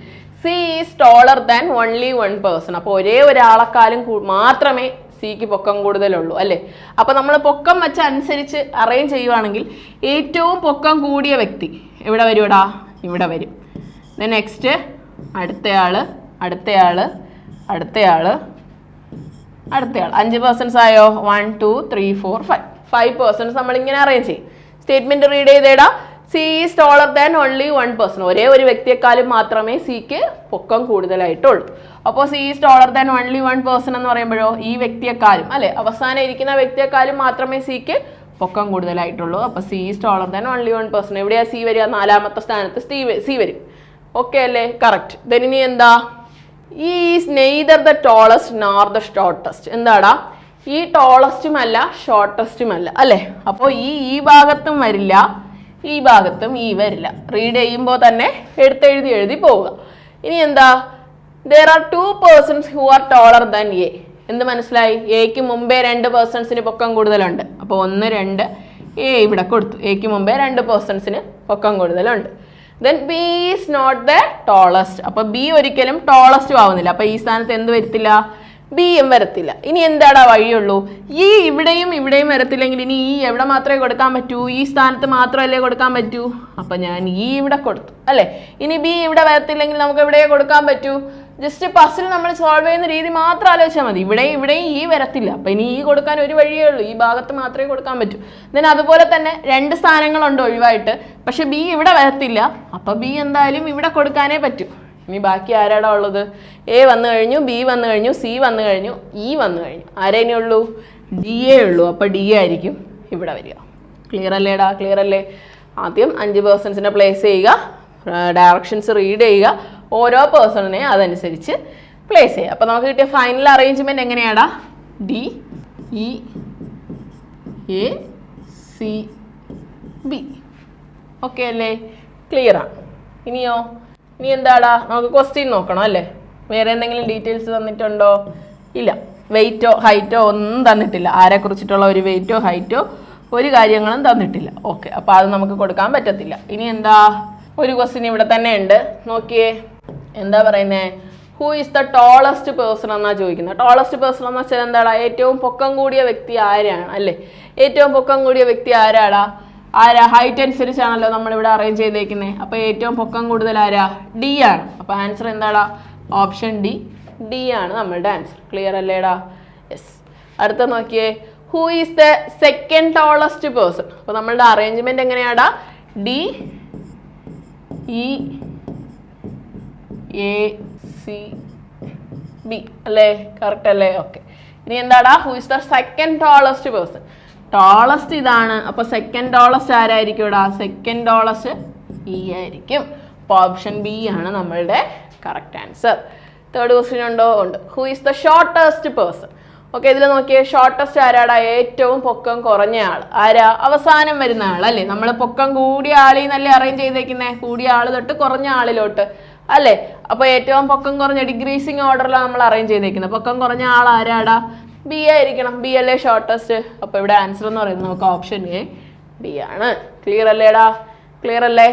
C is taller than only one person അപ്പോൾ ഒരേ ഒരാളെക്കാളും കൂ- മാത്രമേ സിക്ക് പൊക്കം കൂടുതലുള്ളൂ അല്ലേ? അപ്പോൾ നമ്മൾ പൊക്കം വെച്ച അനുസരിച്ച് അറേഞ്ച് ചെയ്യുവാണെങ്കിൽ ഏറ്റവും പൊക്കം കൂടിയ വ്യക്തി എവിടെ വരുമെടാ ഇവിടെ വരും. നെക്സ്റ്റ് അടുത്തയാൾ അടുത്തയാൾ അടുത്തയാൾ. അടുത്തയാൾ അഞ്ച് പേഴ്സൺസ് ആയോ? One two three four five five persons നമ്മൾ ഇങ്ങനെ അറേഞ്ച് ചെയ്യും. Statement read ചെയ്തേടാ. C is taller than only one person ഒരേ ഒരു വ്യക്തിയെക്കാളും മാത്രമേ സിക്ക് പൊക്കം കൂടുതലായിട്ടുള്ളൂ. അപ്പോൾ C is taller than only one person എന്ന് പറയുമ്പോഴോ ഈ വ്യക്തിയെക്കാളും അല്ലെ? അവസാനം ഇരിക്കുന്ന വ്യക്തിയെക്കാളും മാത്രമേ സിക്ക് പൊക്കം കൂടുതലായിട്ടുള്ളൂ. അപ്പോൾ C is taller than only one person എവിടെയാ സി വരിക? നാലാമത്തെ സ്ഥാനത്ത് സി സി വരും. ഓക്കെ അല്ലേ? കറക്റ്റ് ദെൻ ഇനി is neither the tallest nor the shortest എന്താടാ? ഈ ടോളസ്റ്റും അല്ല ഷോർട്ടസ്റ്റും അല്ല അല്ലേ? അപ്പോൾ ഈ ഈ ഭാഗത്തും വരില്ല ഈ ഭാഗത്തും ഈ വരില്ല. റീഡ് ചെയ്യുമ്പോൾ തന്നെ എടുത്തെഴുതി എഴുതി പോവുക. ഇനി എന്താ? There are two persons who are taller than A എന്ത് മനസ്സിലായി? എക്ക് മുമ്പേ രണ്ട് പേഴ്സൺസിന് പൊക്കം കൂടുതലുണ്ട്. അപ്പോൾ ഒന്ന് രണ്ട് എ ഇവിടെ കൊടുത്തു. എക്ക് മുമ്പേ രണ്ട് പേഴ്സൺസിന് പൊക്കം കൂടുതലുണ്ട്. Then B is not the tallest അപ്പൊ ബി ഒരിക്കലും ടോളസ്റ്റും ആവുന്നില്ല. അപ്പൊ ഈ സ്ഥാനത്ത് എന്ത് വരത്തില്ല? ബി എം വരത്തില്ല. ഇനി എന്താടാ വഴിയുള്ളൂ? ഈ ഇവിടെയും ഇവിടെയും വരത്തില്ലെങ്കിൽ ഇനി ഈ എവിടെ മാത്രമേ കൊടുക്കാൻ പറ്റൂ? ഈ സ്ഥാനത്ത് മാത്രമല്ലേ കൊടുക്കാൻ പറ്റൂ? അപ്പൊ ഞാൻ ഈ ഇവിടെ കൊടുത്തു. അല്ലെ? ഇനി ബി ഇവിടെ വരത്തില്ലെങ്കിൽ നമുക്ക് എവിടെയേ കൊടുക്കാൻ പറ്റൂ? ജസ്റ്റ് പസിൽ നമ്മൾ സോൾവ് ചെയ്യുന്ന രീതി മാത്രം ആലോചിച്ചാൽ മതി. ഇവിടെ ഇവിടെയും ഈ വരത്തില്ല. അപ്പം ഇനി ഈ കൊടുക്കാൻ ഒരു വഴിയേ ഉള്ളൂ. ഈ ഭാഗത്ത് മാത്രമേ കൊടുക്കാൻ പറ്റൂ. ദെൻ അതുപോലെ തന്നെ രണ്ട് സ്ഥാനങ്ങളുണ്ട് ഒഴിവായിട്ട്. പക്ഷെ ബി ഇവിടെ വരത്തില്ല. അപ്പം ബി എന്തായാലും ഇവിടെ കൊടുക്കാനേ പറ്റൂ. ഇനി ബാക്കി ആരാടാ ഉള്ളത്? എ വന്നു കഴിഞ്ഞു ബി വന്നു കഴിഞ്ഞു സി വന്നു കഴിഞ്ഞു ഇ വന്നു കഴിഞ്ഞു. ആരേനെ ഉള്ളൂ? ഡി എ ഉള്ളൂ. അപ്പോൾ ഡി എ ആയിരിക്കും ഇവിടെ വരിക. ക്ലിയർ അല്ലേടാ? ക്ലിയർ അല്ലേ? ആദ്യം അഞ്ച് പേഴ്സൺസിനെ പ്ലേസ് ചെയ്യുക. ഡയറക്ഷൻസ് റീഡ് ചെയ്യുക. ഓരോ പേഴ്സണിനെ അതനുസരിച്ച് പ്ലേസ് ചെയ്യുക അപ്പോൾ നമുക്ക് കിട്ടിയ ഫൈനൽ അറേഞ്ച്മെന്റ് എങ്ങനെയാടാ? D E A C B okay അല്ലേ? ക്ലിയർ ആണ് ഇനിയോ? ഇനി എന്താടാ? നമുക്ക് ക്വസ്റ്റ്യൻ നോക്കണം അല്ലേ? വേറെ എന്തെങ്കിലും ഡീറ്റെയിൽസ് തന്നിട്ടുണ്ടോ? ഇല്ല. വെയിറ്റോ ഹൈറ്റോ ഒന്നും തന്നിട്ടില്ല. ആരെ കുറിച്ചിട്ടുള്ള ഒരു വെയിറ്റോ ഹൈറ്റോ ഒരു കാര്യങ്ങളും തന്നിട്ടില്ല. ഓക്കെ അപ്പോൾ അത് നമുക്ക് കൊടുക്കാൻ പറ്റത്തില്ല. ഇനി എന്താ? ഒരു ക്വസ്റ്റ്യൻ ഇവിടെ തന്നെ ഉണ്ട്. നോക്കിയേ. എന്താ പറയുന്നേ? Who is the tallest person എന്നാണ് ചോദിക്കുന്നത്. ടോളസ്റ്റ് പേഴ്സൺ എന്ന് വെച്ചാൽ എന്താണ് ഏറ്റവും പൊക്കം കൂടിയ വ്യക്തി ആരാണ്? അല്ലേ? ഏറ്റവും പൊക്കം കൂടിയ വ്യക്തി ആരാടാ? ആരാ? ഹൈറ്റ് അനുസരിച്ചാണല്ലോ നമ്മളിവിടെ അറേഞ്ച് ചെയ്തേക്കുന്നത് അപ്പോൾ ഏറ്റവും പൊക്കം കൂടുതൽ ആരാ? ഡി ആണ്. അപ്പോൾ ആൻസർ എന്താടാ? ഓപ്ഷൻ ഡി ഡി ആണ് നമ്മളുടെ ആൻസർ ക്ലിയർ അല്ലേടാ? യെസ് അടുത്ത നോക്കിയേ. Who is the second tallest person അപ്പോൾ നമ്മളുടെ അറേഞ്ച്മെന്റ് എങ്ങനെയാടാ? D E A C B അല്ലേ? കറക്റ്റ് അല്ലേ? ഓക്കെ ഇനി എന്താടാ? Who is the second tallest person tallest ഇതാണ്. അപ്പോൾ സെക്കൻഡ് ടോളസ്റ്റ് ആരായിരിക്കും ഇടാ സെക്കൻഡ് ടോളസ്റ്റ് ഇ ആയിരിക്കും. അപ്പോൾ ഓപ്ഷൻ ബി ആണ് നമ്മളുടെ കറക്റ്റ് ആൻസർ തേർഡ് ക്വസ്റ്റ്യൻ ഉണ്ടോ? ഉണ്ട്. Who is the shortest person okay ഇതിൽ നോക്കിയേ. ഷോർട്ടസ്റ്റ് ആരാടാ? ഏറ്റവും പൊക്കം കുറഞ്ഞ ആൾ. ആരാ? അവസാനം വരുന്ന ആൾ അല്ലേ? നമ്മൾ പൊക്കം കൂടിയ ആളിൽ നിന്നല്ലേ അറേഞ്ച് ചെയ്തേക്കുന്നേ? കൂടിയ ആൾ തൊട്ട് കുറഞ്ഞ ആളിലോട്ട്. അല്ലേ? അപ്പോൾ ഏറ്റവും പൊക്കം കുറഞ്ഞ ഡിഗ്രീസിങ് ഓർഡറിലാണ് നമ്മൾ അറേഞ്ച് ചെയ്തേക്കുന്നത് പൊക്കം കുറഞ്ഞ ആൾ ആരാടാ? ബി ആയിരിക്കണം. ബി അല്ലേ ഷോർട്ടസ്റ്റ് അപ്പോൾ ഇവിടെ ആൻസർ എന്ന് പറയുന്നത് നമുക്ക് ഓപ്ഷൻ എ ബി ആണ്. ക്ലിയർ അല്ലേടാ? ക്ലിയർ അല്ലേ?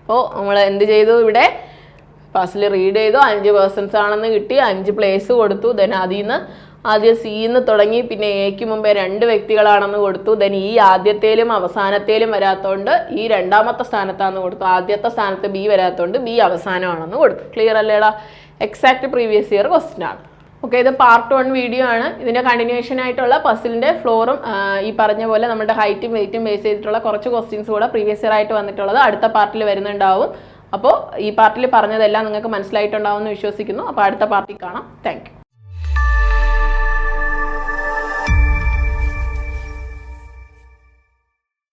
അപ്പോൾ നമ്മൾ എന്ത് ചെയ്തു ഇവിടെ? ഫസ്റ്റിൽ റീഡ് ചെയ്തു. അഞ്ച് പേഴ്സൺസ് ആണെന്ന് കിട്ടി. അഞ്ച് പ്ലേസ് കൊടുത്തു. ദെൻ അതിൽ നിന്ന് ആദ്യം സിന്ന് തുടങ്ങി പിന്നെ എക്ക് മുമ്പേ രണ്ട് വ്യക്തികളാണെന്ന് കൊടുത്തു. ദെൻ ഈ ആദ്യത്തേലും അവസാനത്തേലും വരാത്തോണ്ട് ഈ രണ്ടാമത്തെ സ്ഥാനത്താന്ന് കൊടുത്തു. ആദ്യത്തെ സ്ഥാനത്ത് ബി വരാത്തോണ്ട് ബി അവസാനമാണെന്ന് കൊടുത്തു. ക്ലിയർ അല്ലേടാ? എക്സാക്ട് പ്രീവിയസ് ഇയർ ക്വസ്റ്റ്യൻ ആണ്. ഓക്കെ ഇത് പാർട്ട് വൺ വീഡിയോ ആണ്. ഇതിന്റെ കണ്ടിന്യൂഷൻ ആയിട്ടുള്ള പസിലിന്റെ ഫ്ലോറും ഈ പറഞ്ഞ പോലെ നമ്മുടെ ഹൈറ്റും വെയിറ്റും ബേസ് ചെയ്തിട്ടുള്ള കുറച്ച് ക്വസ്റ്റ്യൻസ് കൂടെ പ്രീവിയസ് ഇയർ ആയിട്ട് വന്നിട്ടുള്ളത് അടുത്ത പാർട്ടിൽ വരുന്നുണ്ടാവും. അപ്പോൾ ഈ പാർട്ടിൽ പറഞ്ഞതെല്ലാം നിങ്ങൾക്ക് മനസ്സിലായിട്ടുണ്ടാവും എന്ന് വിശ്വസിക്കുന്നു. അപ്പോൾ അടുത്ത പാർട്ടി കാണാം. താങ്ക്